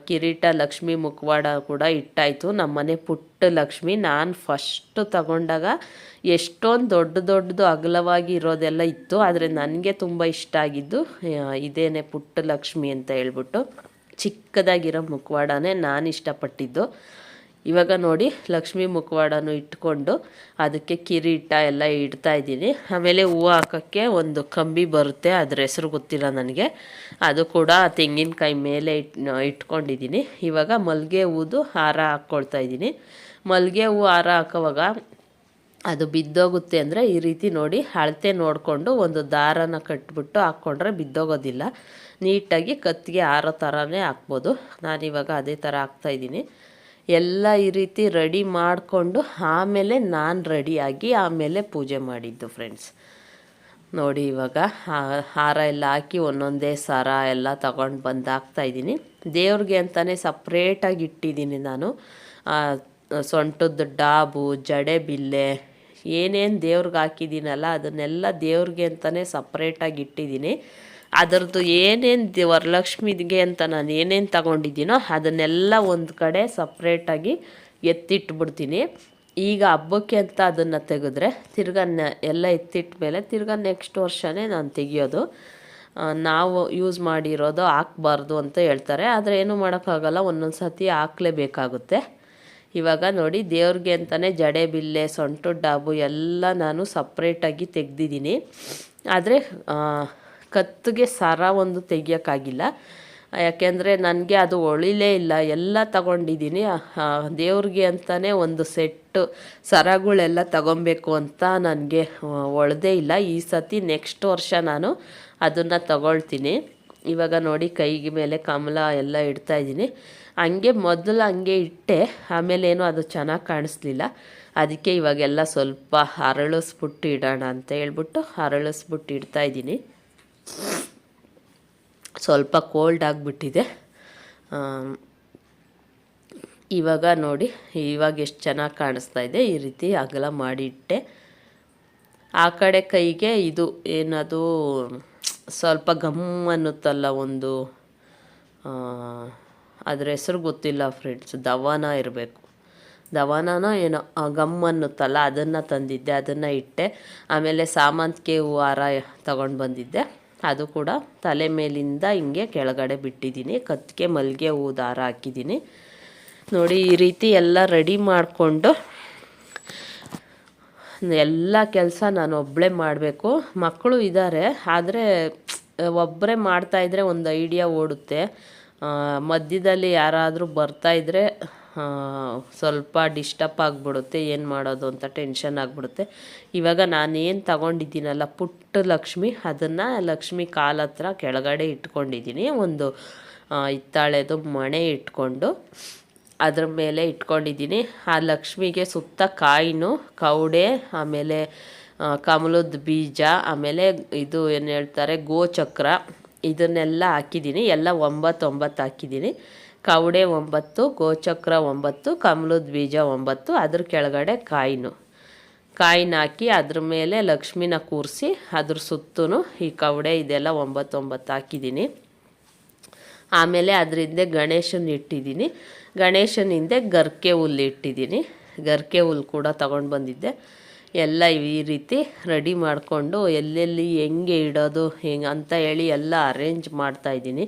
ಕಿರೀಟ ಲಕ್ಷ್ಮಿ ಮುಖವಾಡ ಕೂಡ ಇಟ್ಟಾಯಿತು. ನಮ್ಮನೆ ಪುಟ್ಟ ಲಕ್ಷ್ಮಿ. ನಾನು ಫಸ್ಟು ತಗೊಂಡಾಗ ಎಷ್ಟೊಂದು ದೊಡ್ಡ ದೊಡ್ಡದು ಅಗಲವಾಗಿ ಇರೋದೆಲ್ಲ ಇತ್ತು. ಆದರೆ ನನಗೆ ತುಂಬ ಇಷ್ಟ ಆಗಿದ್ದು ಇದೇನೆ ಪುಟ್ಟ ಲಕ್ಷ್ಮಿ ಅಂತ ಹೇಳ್ಬಿಟ್ಟು ಚಿಕ್ಕದಾಗಿರೋ ಮುಖವಾಡನೇ ನಾನು ಇಷ್ಟಪಟ್ಟಿದ್ದು. ಇವಾಗ ನೋಡಿ ಲಕ್ಷ್ಮಿ ಮುಖವಾಡನೂ ಇಟ್ಕೊಂಡು ಅದಕ್ಕೆ ಕಿರೀಟ ಎಲ್ಲ ಇಡ್ತಾ ಇದ್ದೀನಿ. ಆಮೇಲೆ ಹೂವು ಹಾಕೋಕ್ಕೆ ಒಂದು ಕಂಬಿ ಬರುತ್ತೆ, ಅದ್ರ ಹೆಸರು ಗೊತ್ತಿಲ್ಲ ನನಗೆ. ಅದು ಕೂಡ ತೆಂಗಿನಕಾಯಿ ಮೇಲೆ ಇಟ್, ಇಟ್ಕೊಂಡಿದ್ದೀನಿ. ಇವಾಗ ಮಲ್ಲಿಗೆ ಹೂದು ಹಾರ ಹಾಕ್ಕೊಳ್ತಾ ಇದ್ದೀನಿ. ಮಲ್ಲಿಗೆ ಹೂವು ಹಾರ ಹಾಕೋವಾಗ ಅದು ಬಿದ್ದೋಗುತ್ತೆ ಅಂದರೆ ಈ ರೀತಿ ನೋಡಿ ಅಳತೆ ನೋಡಿಕೊಂಡು ಒಂದು ದಾರನ ಕಟ್ಬಿಟ್ಟು ಹಾಕ್ಕೊಂಡ್ರೆ ಬಿದ್ದೋಗೋದಿಲ್ಲ. ನೀಟಾಗಿ ಕತ್ತಿಗೆ ಆರೋ ಥರನೇ ಹಾಕ್ಬೋದು. ನಾನಿವಾಗ ಅದೇ ಥರ ಹಾಕ್ತಾಯಿದ್ದೀನಿ ಎಲ್ಲ ಈ ರೀತಿ ರೆಡಿ ಮಾಡಿಕೊಂಡು ಆಮೇಲೆ ನಾನು ರೆಡಿಯಾಗಿ ಆಮೇಲೆ ಪೂಜೆ ಮಾಡಿದ್ದು ಫ್ರೆಂಡ್ಸ್ ನೋಡಿ ಇವಾಗ ಹಾರ ಎಲ್ಲ ಹಾಕಿ ಒಂದೊಂದೇ ಸರ ಎಲ್ಲ ತಗೊಂಡು ಬಂದು ಹಾಕ್ತಾಯಿದ್ದೀನಿ ದೇವ್ರಿಗೆ ಅಂತಲೇ ಸಪ್ರೇಟಾಗಿ ಇಟ್ಟಿದ್ದೀನಿ ನಾನು. ಸೊಂಟದ ಡಾಬು, ಜಡೆ ಬಿಲ್ಲೆ, ಏನೇನು ದೇವ್ರಿಗೆ ಹಾಕಿದ್ದೀನಲ್ಲ ಅದನ್ನೆಲ್ಲ ದೇವ್ರಿಗೆ ಅಂತಲೇ ಸಪ್ರೇಟಾಗಿ ಇಟ್ಟಿದ್ದೀನಿ. ಅದರದ್ದು ಏನೇನು ವರಲಕ್ಷ್ಮಿಗೆ ಅಂತ ನಾನು ಏನೇನು ತಗೊಂಡಿದ್ದೀನೋ ಅದನ್ನೆಲ್ಲ ಒಂದು ಕಡೆ ಸಪ್ರೇಟಾಗಿ ಎತ್ತಿಟ್ಬಿಡ್ತೀನಿ. ಈಗ ಹಬ್ಬಕ್ಕೆ ಅಂತ ಅದನ್ನು ತೆಗೆದ್ರೆ ತಿರ್ಗಾ ನ ಎಲ್ಲ ಎತ್ತಿಟ್ಟ ಮೇಲೆ ತಿರ್ಗಾ ನೆಕ್ಸ್ಟ್ ವರ್ಷನೇ ನಾನು ತೆಗಿಯೋದು. ನಾವು ಯೂಸ್ ಮಾಡಿರೋದು ಹಾಕ್ಬಾರ್ದು ಅಂತ ಹೇಳ್ತಾರೆ. ಆದರೆ ಏನು ಮಾಡೋಕ್ಕಾಗಲ್ಲ ಒಂದೊಂದು ಸತಿ ಹಾಕ್ಲೇಬೇಕಾಗುತ್ತೆ. ಇವಾಗ ನೋಡಿ, ದೇವ್ರಿಗೆ ಅಂತಲೇ ಜಡೆ ಬಿಲ್ಲೆ ಸೊಂಟು ಡಾಬು ಎಲ್ಲ ನಾನು ಸಪ್ರೇಟಾಗಿ ತೆಗ್ದಿದ್ದೀನಿ. ಆದರೆ ಕತ್ತಿಗೆ ಸರ ಒಂದು ತೆಗಿಯೋಕ್ಕಾಗಿಲ್ಲ. ಯಾಕೆಂದರೆ ನನಗೆ ಅದು ಒಳಿಲೇ ಇಲ್ಲ. ಎಲ್ಲ ತಗೊಂಡಿದ್ದೀನಿ. ದೇವ್ರಿಗೆ ಅಂತಲೇ ಒಂದು ಸೆಟ್ಟು ಸರಗಳೆಲ್ಲ ತಗೊಬೇಕು ಅಂತ ನನಗೆ ಒಳ್ದೇ ಇಲ್ಲ. ಈ ಸತಿ ನೆಕ್ಸ್ಟ್ ವರ್ಷ ನಾನು ಅದನ್ನು ತಗೊಳ್ತೀನಿ. ಇವಾಗ ನೋಡಿ ಕೈಗೆ ಮೇಲೆ ಕಮಲ ಎಲ್ಲ ಇಡ್ತಾ ಇದ್ದೀನಿ. ಹಂಗೆ ಮೊದಲು ಹಂಗೆ ಇಟ್ಟೆ. ಆಮೇಲೆ ಏನೋ ಅದು ಚೆನ್ನಾಗಿ ಕಾಣಿಸ್ಲಿಲ್ಲ. ಅದಕ್ಕೆ ಇವಾಗೆಲ್ಲ ಸ್ವಲ್ಪ ಅರಳಿಸ್ಬಿಟ್ಟು ಇಡೋಣ ಅಂತ ಹೇಳ್ಬಿಟ್ಟು ಅರಳಿಸ್ಬಿಟ್ಟು ಇಡ್ತಾ ಇದ್ದೀನಿ. ಸ್ವಲ್ಪ ಕೋಲ್ಡ್ ಆಗಿಬಿಟ್ಟಿದೆ. ಇವಾಗ ನೋಡಿ, ಇವಾಗ ಎಷ್ಟು ಚೆನ್ನಾಗಿ ಕಾಣಿಸ್ತಾ ಇದೆ. ಈ ರೀತಿ ಅಗಲ ಮಾಡಿಟ್ಟೆ. ಆ ಕಡೆ ಕೈಗೆ ಇದು ಏನದು ಸ್ವಲ್ಪ ಗಮ್ ಅನ್ನುತ್ತಲ್ಲ ಒಂದು ಅದ್ರ ಹೆಸರು ಗೊತ್ತಿಲ್ಲ ಫ್ರೆಂಡ್ಸ್ ದವಾನ ಇರಬೇಕು. ದವಾನನೋ ಏನೋ ಗಮ್ ಅನ್ನುತ್ತಲ್ಲ, ಅದನ್ನು ತಂದಿದ್ದೆ, ಅದನ್ನು ಇಟ್ಟೆ. ಆಮೇಲೆ ಸಾಮಂತಿಗೆ ಹೂವು ಹಾರ ತಗೊಂಡು ಬಂದಿದ್ದೆ. ಅದು ಕೂಡ ತಲೆ ಮೇಲಿಂದ ಹಿಂಗೆ ಕೆಳಗಡೆ ಬಿಟ್ಟಿದ್ದೀನಿ, ಕತ್ತಿಗೆ ಮಲ್ಲಿಗೆ ಹೂ ದಾರ ಹಾಕಿದ್ದೀನಿ. ನೋಡಿ, ಈ ರೀತಿ ಎಲ್ಲ ರೆಡಿ ಮಾಡಿಕೊಂಡು ಎಲ್ಲ ಕೆಲಸ ನಾನು ಒಬ್ಬಳೇ ಮಾಡಬೇಕು. ಮಕ್ಕಳು ಇದ್ದಾರೆ ಆದರೆ ಒಬ್ಬರೇ ಮಾಡ್ತಾಯಿದ್ರೆ ಒಂದು ಐಡಿಯಾ ಓಡುತ್ತೆ. ಮಧ್ಯದಲ್ಲಿ ಯಾರಾದರೂ ಬರ್ತಾಯಿದ್ರೆ ಸ್ವಲ್ಪ ಡಿಸ್ಟರ್ಬ್ ಆಗಿಬಿಡುತ್ತೆ, ಏನು ಮಾಡೋದು ಅಂತ ಟೆನ್ಷನ್ ಆಗಿಬಿಡುತ್ತೆ. ಇವಾಗ ನಾನೇನು ತಗೊಂಡಿದ್ದೀನಲ್ಲ, ಪುಟ್ಟ ಲಕ್ಷ್ಮಿ, ಅದನ್ನು ಲಕ್ಷ್ಮಿ ಕಾಲ ಹತ್ರ ಕೆಳಗಡೆ ಇಟ್ಕೊಂಡಿದ್ದೀನಿ. ಒಂದು ಹಿತ್ತಾಳೆದು ಮಣೆ ಇಟ್ಕೊಂಡು ಅದ್ರ ಮೇಲೆ ಇಟ್ಕೊಂಡಿದ್ದೀನಿ. ಆ ಲಕ್ಷ್ಮಿಗೆ ಸುತ್ತ ಕಾಯಿನು, ಕೌಡೆ, ಆಮೇಲೆ ಕಮಲದ ಬೀಜ, ಆಮೇಲೆ ಇದು ಏನು ಹೇಳ್ತಾರೆ, ಗೋಚಕ್ರ, ಇದನ್ನೆಲ್ಲ ಹಾಕಿದ್ದೀನಿ. ಎಲ್ಲ ಒಂಬತ್ತೊಂಬತ್ತು ಒಂಬತ್ತು ಹಾಕಿದ್ದೀನಿ. ಕವಡೆ ಒಂಬತ್ತು, ಗೋಚಕ್ರ ಒಂಬತ್ತು ಕಮಲದ ಬೀಜ ಒಂಬತ್ತು, ಅದ್ರ ಕೆಳಗಡೆ ಕಾಯಿನು. ಕಾಯಿನ ಹಾಕಿ ಅದ್ರ ಮೇಲೆ ಲಕ್ಷ್ಮಿನ ಕೂರಿಸಿ, ಅದ್ರ ಸುತ್ತೂ ಈ ಕವಡೆ ಇದೆಲ್ಲ ಒಂಬತ್ತು ಒಂಬತ್ತು ಹಾಕಿದ್ದೀನಿ. ಆಮೇಲೆ ಅದ್ರ ಹಿಂದೆ ಗಣೇಶನ ಇಟ್ಟಿದ್ದೀನಿ. ಗಣೇಶನ ಹಿಂದೆ ಗರ್ಕೆ ಹುಲ್ಲು ಇಟ್ಟಿದ್ದೀನಿ. ಗರ್ಕೆ ಹುಲ್ಲು ಕೂಡ ತಗೊಂಡು ಬಂದಿದ್ದೆ. ಎಲ್ಲ ಈ ರೀತಿ ರೆಡಿ ಮಾಡಿಕೊಂಡು ಎಲ್ಲೆಲ್ಲಿ ಹೆಂಗೆ ಇಡೋದು, ಹೆಂಗೆ ಅಂತ ಹೇಳಿ ಎಲ್ಲ ಅರೇಂಜ್ ಮಾಡ್ತಾಯಿದ್ದೀನಿ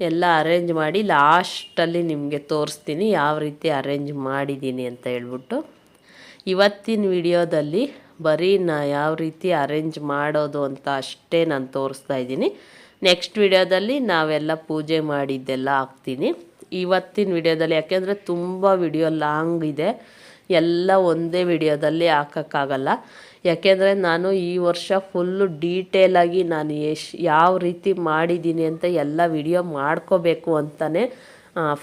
ಎಲ್ಲ ಅರೇಂಜ್ ಮಾಡಿ ಲಾಸ್ಟಲ್ಲಿ ನಿಮಗೆ ತೋರಿಸ್ತೀನಿ ಯಾವ ರೀತಿ ಅರೇಂಜ್ ಮಾಡಿದ್ದೀನಿ ಅಂತ ಹೇಳ್ಬಿಟ್ಟು. ಇವತ್ತಿನ ವಿಡಿಯೋದಲ್ಲಿ ಬರೀ ನಾ ಯಾವ ರೀತಿ ಅರೇಂಜ್ ಮಾಡೋದು ಅಂತ ಅಷ್ಟೇ ನಾನು ತೋರಿಸ್ತಾ ಇದ್ದೀನಿ. ನೆಕ್ಸ್ಟ್ ವಿಡಿಯೋದಲ್ಲಿ ನಾವೆಲ್ಲ ಪೂಜೆ ಮಾಡಿದ್ದೆಲ್ಲ ಹಾಕ್ತೀನಿ. ಇವತ್ತಿನ ವಿಡಿಯೋದಲ್ಲಿ ಯಾಕೆಂದರೆ ತುಂಬ ವಿಡಿಯೋ ಲಾಂಗ್ ಇದೆ. ಎಲ್ಲ ಒಂದೇ ವಿಡಿಯೋದಲ್ಲಿ ಹಾಕೋಕ್ಕಾಗಲ್ಲ. ಯಾಕೆಂದರೆ ನಾನು ಈ ವರ್ಷ ಫುಲ್ಲು ಡೀಟೇಲಾಗಿ ನಾನು ಎಶ್ ಯಾವ ರೀತಿ ಮಾಡಿದ್ದೀನಿ ಅಂತ ಎಲ್ಲ ವಿಡಿಯೋ ಮಾಡ್ಕೋಬೇಕು ಅಂತಲೇ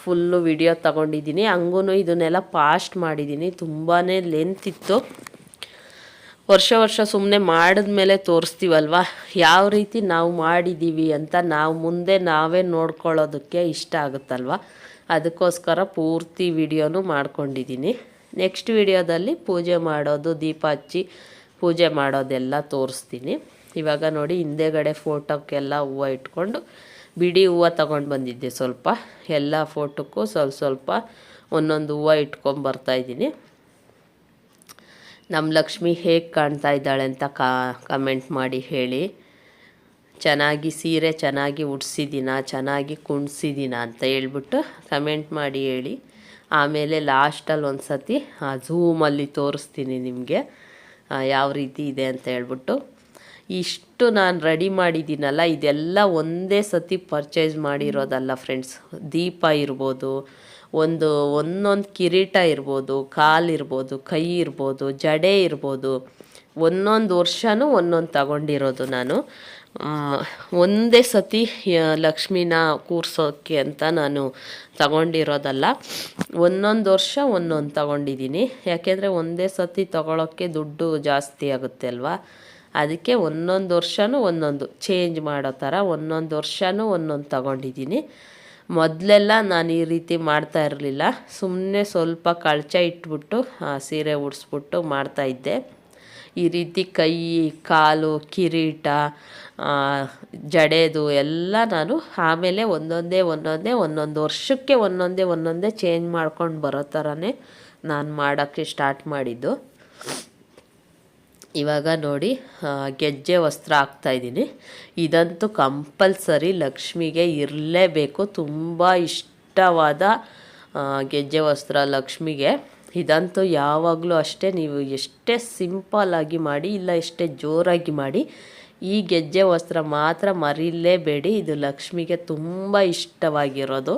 ಫುಲ್ಲು ವಿಡಿಯೋ ತಗೊಂಡಿದ್ದೀನಿ. ಹಂಗೂ ಇದನ್ನೆಲ್ಲ ಪಾಸ್ಟ್ ಮಾಡಿದ್ದೀನಿ. ತುಂಬಾ ಲೆಂತ್ ಇತ್ತು. ವರ್ಷ ವರ್ಷ ಸುಮ್ಮನೆ ಮಾಡಿದ್ಮೇಲೆ ತೋರಿಸ್ತೀವಲ್ವ? ಯಾವ ರೀತಿ ನಾವು ಮಾಡಿದ್ದೀವಿ ಅಂತ ನಾವು ಮುಂದೆ ನಾವೇ ನೋಡ್ಕೊಳ್ಳೋದಕ್ಕೆ ಇಷ್ಟ ಆಗುತ್ತಲ್ವ? ಅದಕ್ಕೋಸ್ಕರ ಪೂರ್ತಿ ವಿಡಿಯೋನು ಮಾಡ್ಕೊಂಡಿದ್ದೀನಿ. ನೆಕ್ಸ್ಟ್ ವಿಡಿಯೋದಲ್ಲಿ ಪೂಜೆ ಮಾಡೋದು ದೀಪ ಹಚ್ಚಿ ಪೂಜೆ ಮಾಡೋದೆಲ್ಲ ತೋರಿಸ್ತೀನಿ. ಇವಾಗ ನೋಡಿ, ಹಿಂದೆಗಡೆ ಫೋಟೋಕ್ಕೆಲ್ಲ ಹೂವು ಇಟ್ಕೊಂಡು ಬಿಡಿ ಹೂವು ತಗೊಂಡು ಬಂದಿದ್ದೆ ಸ್ವಲ್ಪ. ಎಲ್ಲ ಫೋಟೋಕ್ಕೂ ಸ್ವಲ್ಪ ಸ್ವಲ್ಪ ಒಂದೊಂದು ಹೂವು ಇಟ್ಕೊಂಡು ಬರ್ತಾಯಿದ್ದೀನಿ ನಮ್ಮ ಲಕ್ಷ್ಮಿ ಹೇಗೆ ಕಾಣ್ತಾ ಇದ್ದಾಳೆ ಅಂತ ಕಾ ಕಮೆಂಟ್ ಮಾಡಿ ಹೇಳಿ. ಚೆನ್ನಾಗಿ ಸೀರೆ ಚೆನ್ನಾಗಿ ಉಡ್ಸಿದ್ದೀನ, ಚೆನ್ನಾಗಿ ಕುಣ್ಸಿದ್ದೀನ ಅಂತ ಹೇಳ್ಬಿಟ್ಟು ಕಮೆಂಟ್ ಮಾಡಿ ಹೇಳಿ. ಆಮೇಲೆ ಲಾಸ್ಟಲ್ಲಿ ಒಂದು ಸತಿ ಆ ಝೂಮಲ್ಲಿ ತೋರಿಸ್ತೀನಿ ನಿಮಗೆ. ಯಾವ ರೀತಿ ಇದೆ ಅಂತ ಹೇಳ್ಬಿಟ್ಟು, ಇಷ್ಟು ನಾನು ರೆಡಿ ಮಾಡಿದ್ದೀನಲ್ಲ, ಇದೆಲ್ಲ ಒಂದೇ ಸತಿ ಪರ್ಚೇಸ್ ಮಾಡಿರೋದಲ್ಲ ಫ್ರೆಂಡ್ಸ್ ದೀಪ ಇರ್ಬೋದು, ಒಂದು, ಒಂದೊಂದು ಕಿರೀಟ ಇರ್ಬೋದು ಕಾಲಿರ್ಬೋದು ಕೈ ಇರ್ಬೋದು, ಜಡೆ ಇರ್ಬೋದು, ಒಂದೊಂದು ವರ್ಷವೂ ಒಂದೊಂದು ತಗೊಂಡಿರೋದು ನಾನು. ಒಂದೇ ಸತಿ ಲಕ್ಷ್ಮಿನ ಕೂರ್ಸೋಕ್ಕೆ ಅಂತ ನಾನು ತಗೊಂಡಿರೋದಲ್ಲ. ಒಂದೊಂದು ವರ್ಷ ಒಂದೊಂದು ತಗೊಂಡಿದ್ದೀನಿ ಯಾಕೆಂದರೆ ಒಂದೇ ಸತಿ ತಗೊಳ್ಳೋಕ್ಕೆ ದುಡ್ಡು ಜಾಸ್ತಿ ಆಗುತ್ತೆ ಅಲ್ವಾ? ಅದಕ್ಕೆ ಒಂದೊಂದು ವರ್ಷವೂ ಒಂದೊಂದು ಚೇಂಜ್ ಮಾಡೋ ಥರ ಒಂದೊಂದು ವರ್ಷವೂ ಒಂದೊಂದು ತಗೊಂಡಿದ್ದೀನಿ ಮೊದಲೆಲ್ಲ ನಾನು ಈ ರೀತಿ ಮಾಡ್ತಾ ಇರಲಿಲ್ಲ. ಸುಮ್ಮನೆ ಸ್ವಲ್ಪ ಕಳಚ ಇಟ್ಬಿಟ್ಟು ಸೀರೆ ಉಡಿಸ್ಬಿಟ್ಟು ಮಾಡ್ತಾಯಿದ್ದೆ ಈ ರೀತಿ ಕೈ, ಕಾಲು, ಕಿರೀಟ ಜಡೆದು ಎಲ್ಲ ನಾನು ಆಮೇಲೆ ಒಂದೊಂದೇ ಒಂದೊಂದೇ, ಒಂದೊಂದು ವರ್ಷಕ್ಕೆ ಒಂದೊಂದೇ ಒಂದೊಂದೇ ಚೇಂಜ್ ಮಾಡ್ಕೊಂಡು ಬರೋ ಥರನೇ ನಾನು ಮಾಡೋಕ್ಕೆ ಸ್ಟಾರ್ಟ್ ಮಾಡಿದ್ದು. ಇವಾಗ ನೋಡಿ ಗೆಜ್ಜೆ ವಸ್ತ್ರ ಹಾಕ್ತಾಯಿದ್ದೀನಿ ಇದಂತೂ ಕಂಪಲ್ಸರಿ ಲಕ್ಷ್ಮಿಗೆ ಇರಲೇಬೇಕು. ತುಂಬ ಇಷ್ಟವಾದ ಗೆಜ್ಜೆ ವಸ್ತ್ರ ಲಕ್ಷ್ಮಿಗೆ. ಇದಂತೂ ಯಾವಾಗಲೂ ಅಷ್ಟೇ, ನೀವು ಎಷ್ಟೇ ಸಿಂಪಲ್ಲಾಗಿ ಮಾಡಿ, ಇಲ್ಲ ಎಷ್ಟೇ ಜೋರಾಗಿ ಮಾಡಿ, ಈ ಗೆಜ್ಜೆ ವಸ್ತ್ರ ಮಾತ್ರ ಮರೀಲೇಬೇಡಿ. ಇದು ಲಕ್ಷ್ಮಿಗೆ ತುಂಬ ಇಷ್ಟವಾಗಿರೋದು.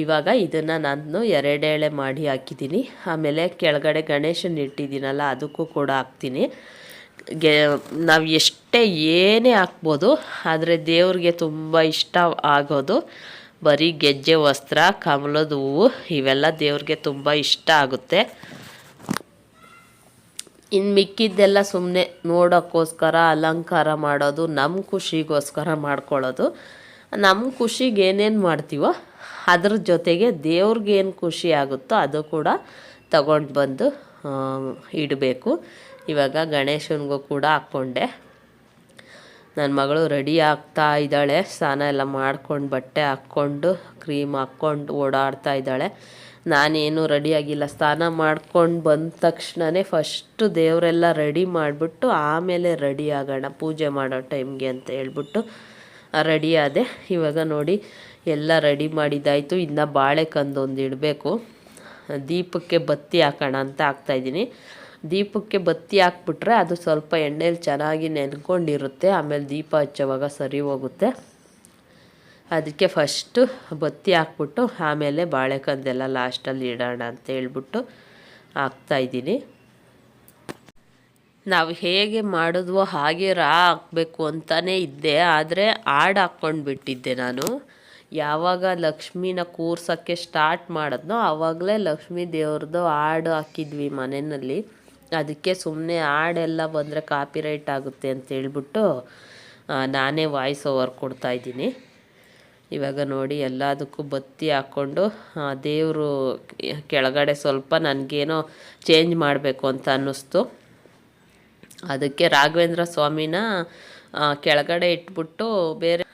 ಇವಾಗ ಇದನ್ನು ನಾನು ಎರಡೆಳೆ ಮಾಡಿ ಹಾಕಿದ್ದೀನಿ. ಆಮೇಲೆ ಕೆಳಗಡೆ ಗಣೇಶನ ಇಟ್ಟಿದ್ದೀನಲ್ಲ, ಅದಕ್ಕೂ ಕೂಡ ಹಾಕ್ತೀನಿ. ಗೆ, ನಾವು ಎಷ್ಟೇ ಏನೇ ಹಾಕ್ಬೋದು, ಆದರೆ ದೇವ್ರಿಗೆ ತುಂಬ ಇಷ್ಟ ಆಗೋದು. ಬರೀ ಗೆಜ್ಜೆ, ವಸ್ತ್ರ, ಕಮಲದ ಹೂವು, ಇವೆಲ್ಲ ದೇವ್ರಿಗೆ ತುಂಬ ಇಷ್ಟ ಆಗುತ್ತೆ. ಇನ್ನು ಮಿಕ್ಕಿದ್ದೆಲ್ಲ ಸುಮ್ಮನೆ ನೋಡೋಕ್ಕೋಸ್ಕರ, ಅಲಂಕಾರ ಮಾಡೋದು ನಮ್ಮ ಖುಷಿಗೋಸ್ಕರ ಮಾಡ್ಕೊಳ್ಳೋದು. ನಮ್ಮ ಖುಷಿಗೆ ಏನೇನು ಮಾಡ್ತೀವೋ, ಅದ್ರ ಜೊತೆಗೆ ದೇವ್ರಿಗೆ ಏನು ಖುಷಿ ಆಗುತ್ತೋ ಅದು ಕೂಡ ತಗೊಂಡು ಬಂದು ಇಡಬೇಕು. ಇವಾಗ ಗಣೇಶನಿಗೂ ಕೂಡ ಹಾಕ್ಕೊಂಡೆ. ನನ್ನ ಮಗಳು ರೆಡಿ ಆಗ್ತಾ ಇದ್ದಾಳೆ. ಸ್ನಾನ ಎಲ್ಲ ಮಾಡ್ಕೊಂಡು ಬಟ್ಟೆ ಹಾಕ್ಕೊಂಡು ಕ್ರೀಮ್ ಹಾಕ್ಕೊಂಡು ಓಡಾಡ್ತಾ ಇದ್ದಾಳೆ. ನಾನೇನು ರೆಡಿಯಾಗಿಲ್ಲ ಸ್ನಾನ ಮಾಡ್ಕೊಂಡು ಬಂದ ತಕ್ಷಣವೇ ಫಸ್ಟು ದೇವರೆಲ್ಲ ರೆಡಿ ಮಾಡಿಬಿಟ್ಟು ಆಮೇಲೆ ರೆಡಿ ಆಗೋಣ, ಪೂಜೆ ಮಾಡೋ ಟೈಮ್ಗೆ ಅಂತ ಹೇಳ್ಬಿಟ್ಟು ರೆಡಿ ಆದೆ. ಇವಾಗ ನೋಡಿ, ಎಲ್ಲ ರೆಡಿ ಮಾಡಿದ್ದಾಯಿತು. ಇನ್ನು ಬಾಳೆಕಂದು ಒಂದು ಇಡಬೇಕು. ದೀಪಕ್ಕೆ ಬತ್ತಿ ಹಾಕೋಣ ಅಂತ ಹಾಕ್ತಾಯಿದ್ದೀನಿ ದೀಪಕ್ಕೆ ಬತ್ತಿ ಹಾಕ್ಬಿಟ್ರೆ ಅದು ಸ್ವಲ್ಪ ಎಣ್ಣೆಲಿ ಚೆನ್ನಾಗಿ ನೆನ್ಕೊಂಡಿರುತ್ತೆ, ಆಮೇಲೆ ದೀಪ ಹಚ್ಚೋವಾಗ ಸರಿ ಹೋಗುತ್ತೆ. ಅದಕ್ಕೆ ಫಸ್ಟು ಬತ್ತಿ ಹಾಕ್ಬಿಟ್ಟು, ಆಮೇಲೆ ಬಾಳೆಕಂದೆಲ್ಲ ಲಾಸ್ಟಲ್ಲಿ ಇಡೋಣ ಅಂತ ಹೇಳ್ಬಿಟ್ಟು ಹಾಕ್ತಾಯಿದ್ದೀನಿ ನಾವು ಹೇಗೆ ಮಾಡಿದ್ವೋ ಹಾಗೆ ರಾ ಹಾಕಬೇಕು ಅಂತಲೇ ಇದ್ದೆ, ಆದರೆ ಹಾಡು ಹಾಕ್ಕೊಂಡು ಬಿಟ್ಟಿದ್ದೆ ನಾನು. ಯಾವಾಗ ಲಕ್ಷ್ಮಿನ ಕೂರ್ಸೋಕ್ಕೆ ಸ್ಟಾರ್ಟ್ ಮಾಡಿದ್ನೋ ಆವಾಗಲೇ ಲಕ್ಷ್ಮೀ ದೇವ್ರದ್ದು ಹಾಡು ಹಾಕಿದ್ವಿ ಮನೆಯಲ್ಲಿ. ಅದಕ್ಕೆ ಸುಮ್ಮನೆ ಹಾಡೆಲ್ಲ ಬಂದರೆ ಕಾಪಿರೈಟ್ ಆಗುತ್ತೆ ಅಂತ ಹೇಳ್ಬಿಟ್ಟು ನಾನೇ ವಾಯ್ಸ್ ಓವರ್ ಕೊಡ್ತಾಯಿದ್ದೀನಿ ಇವಾಗ ನೋಡಿ ಎಲ್ಲದಕ್ಕೂ ಬತ್ತಿ ಹಾಕ್ಕೊಂಡು ದೇವರು ಕೆಳಗಡೆ ಸ್ವಲ್ಪ ನನಗೇನೋ ಚೇಂಜ್ ಮಾಡಬೇಕು ಅಂತ ಅನ್ನಿಸ್ತು. ಅದಕ್ಕೆ ರಾಘವೇಂದ್ರ ಸ್ವಾಮಿನ ಕೆಳಗಡೆ ಇಟ್ಬಿಟ್ಟು ಬೇರೆ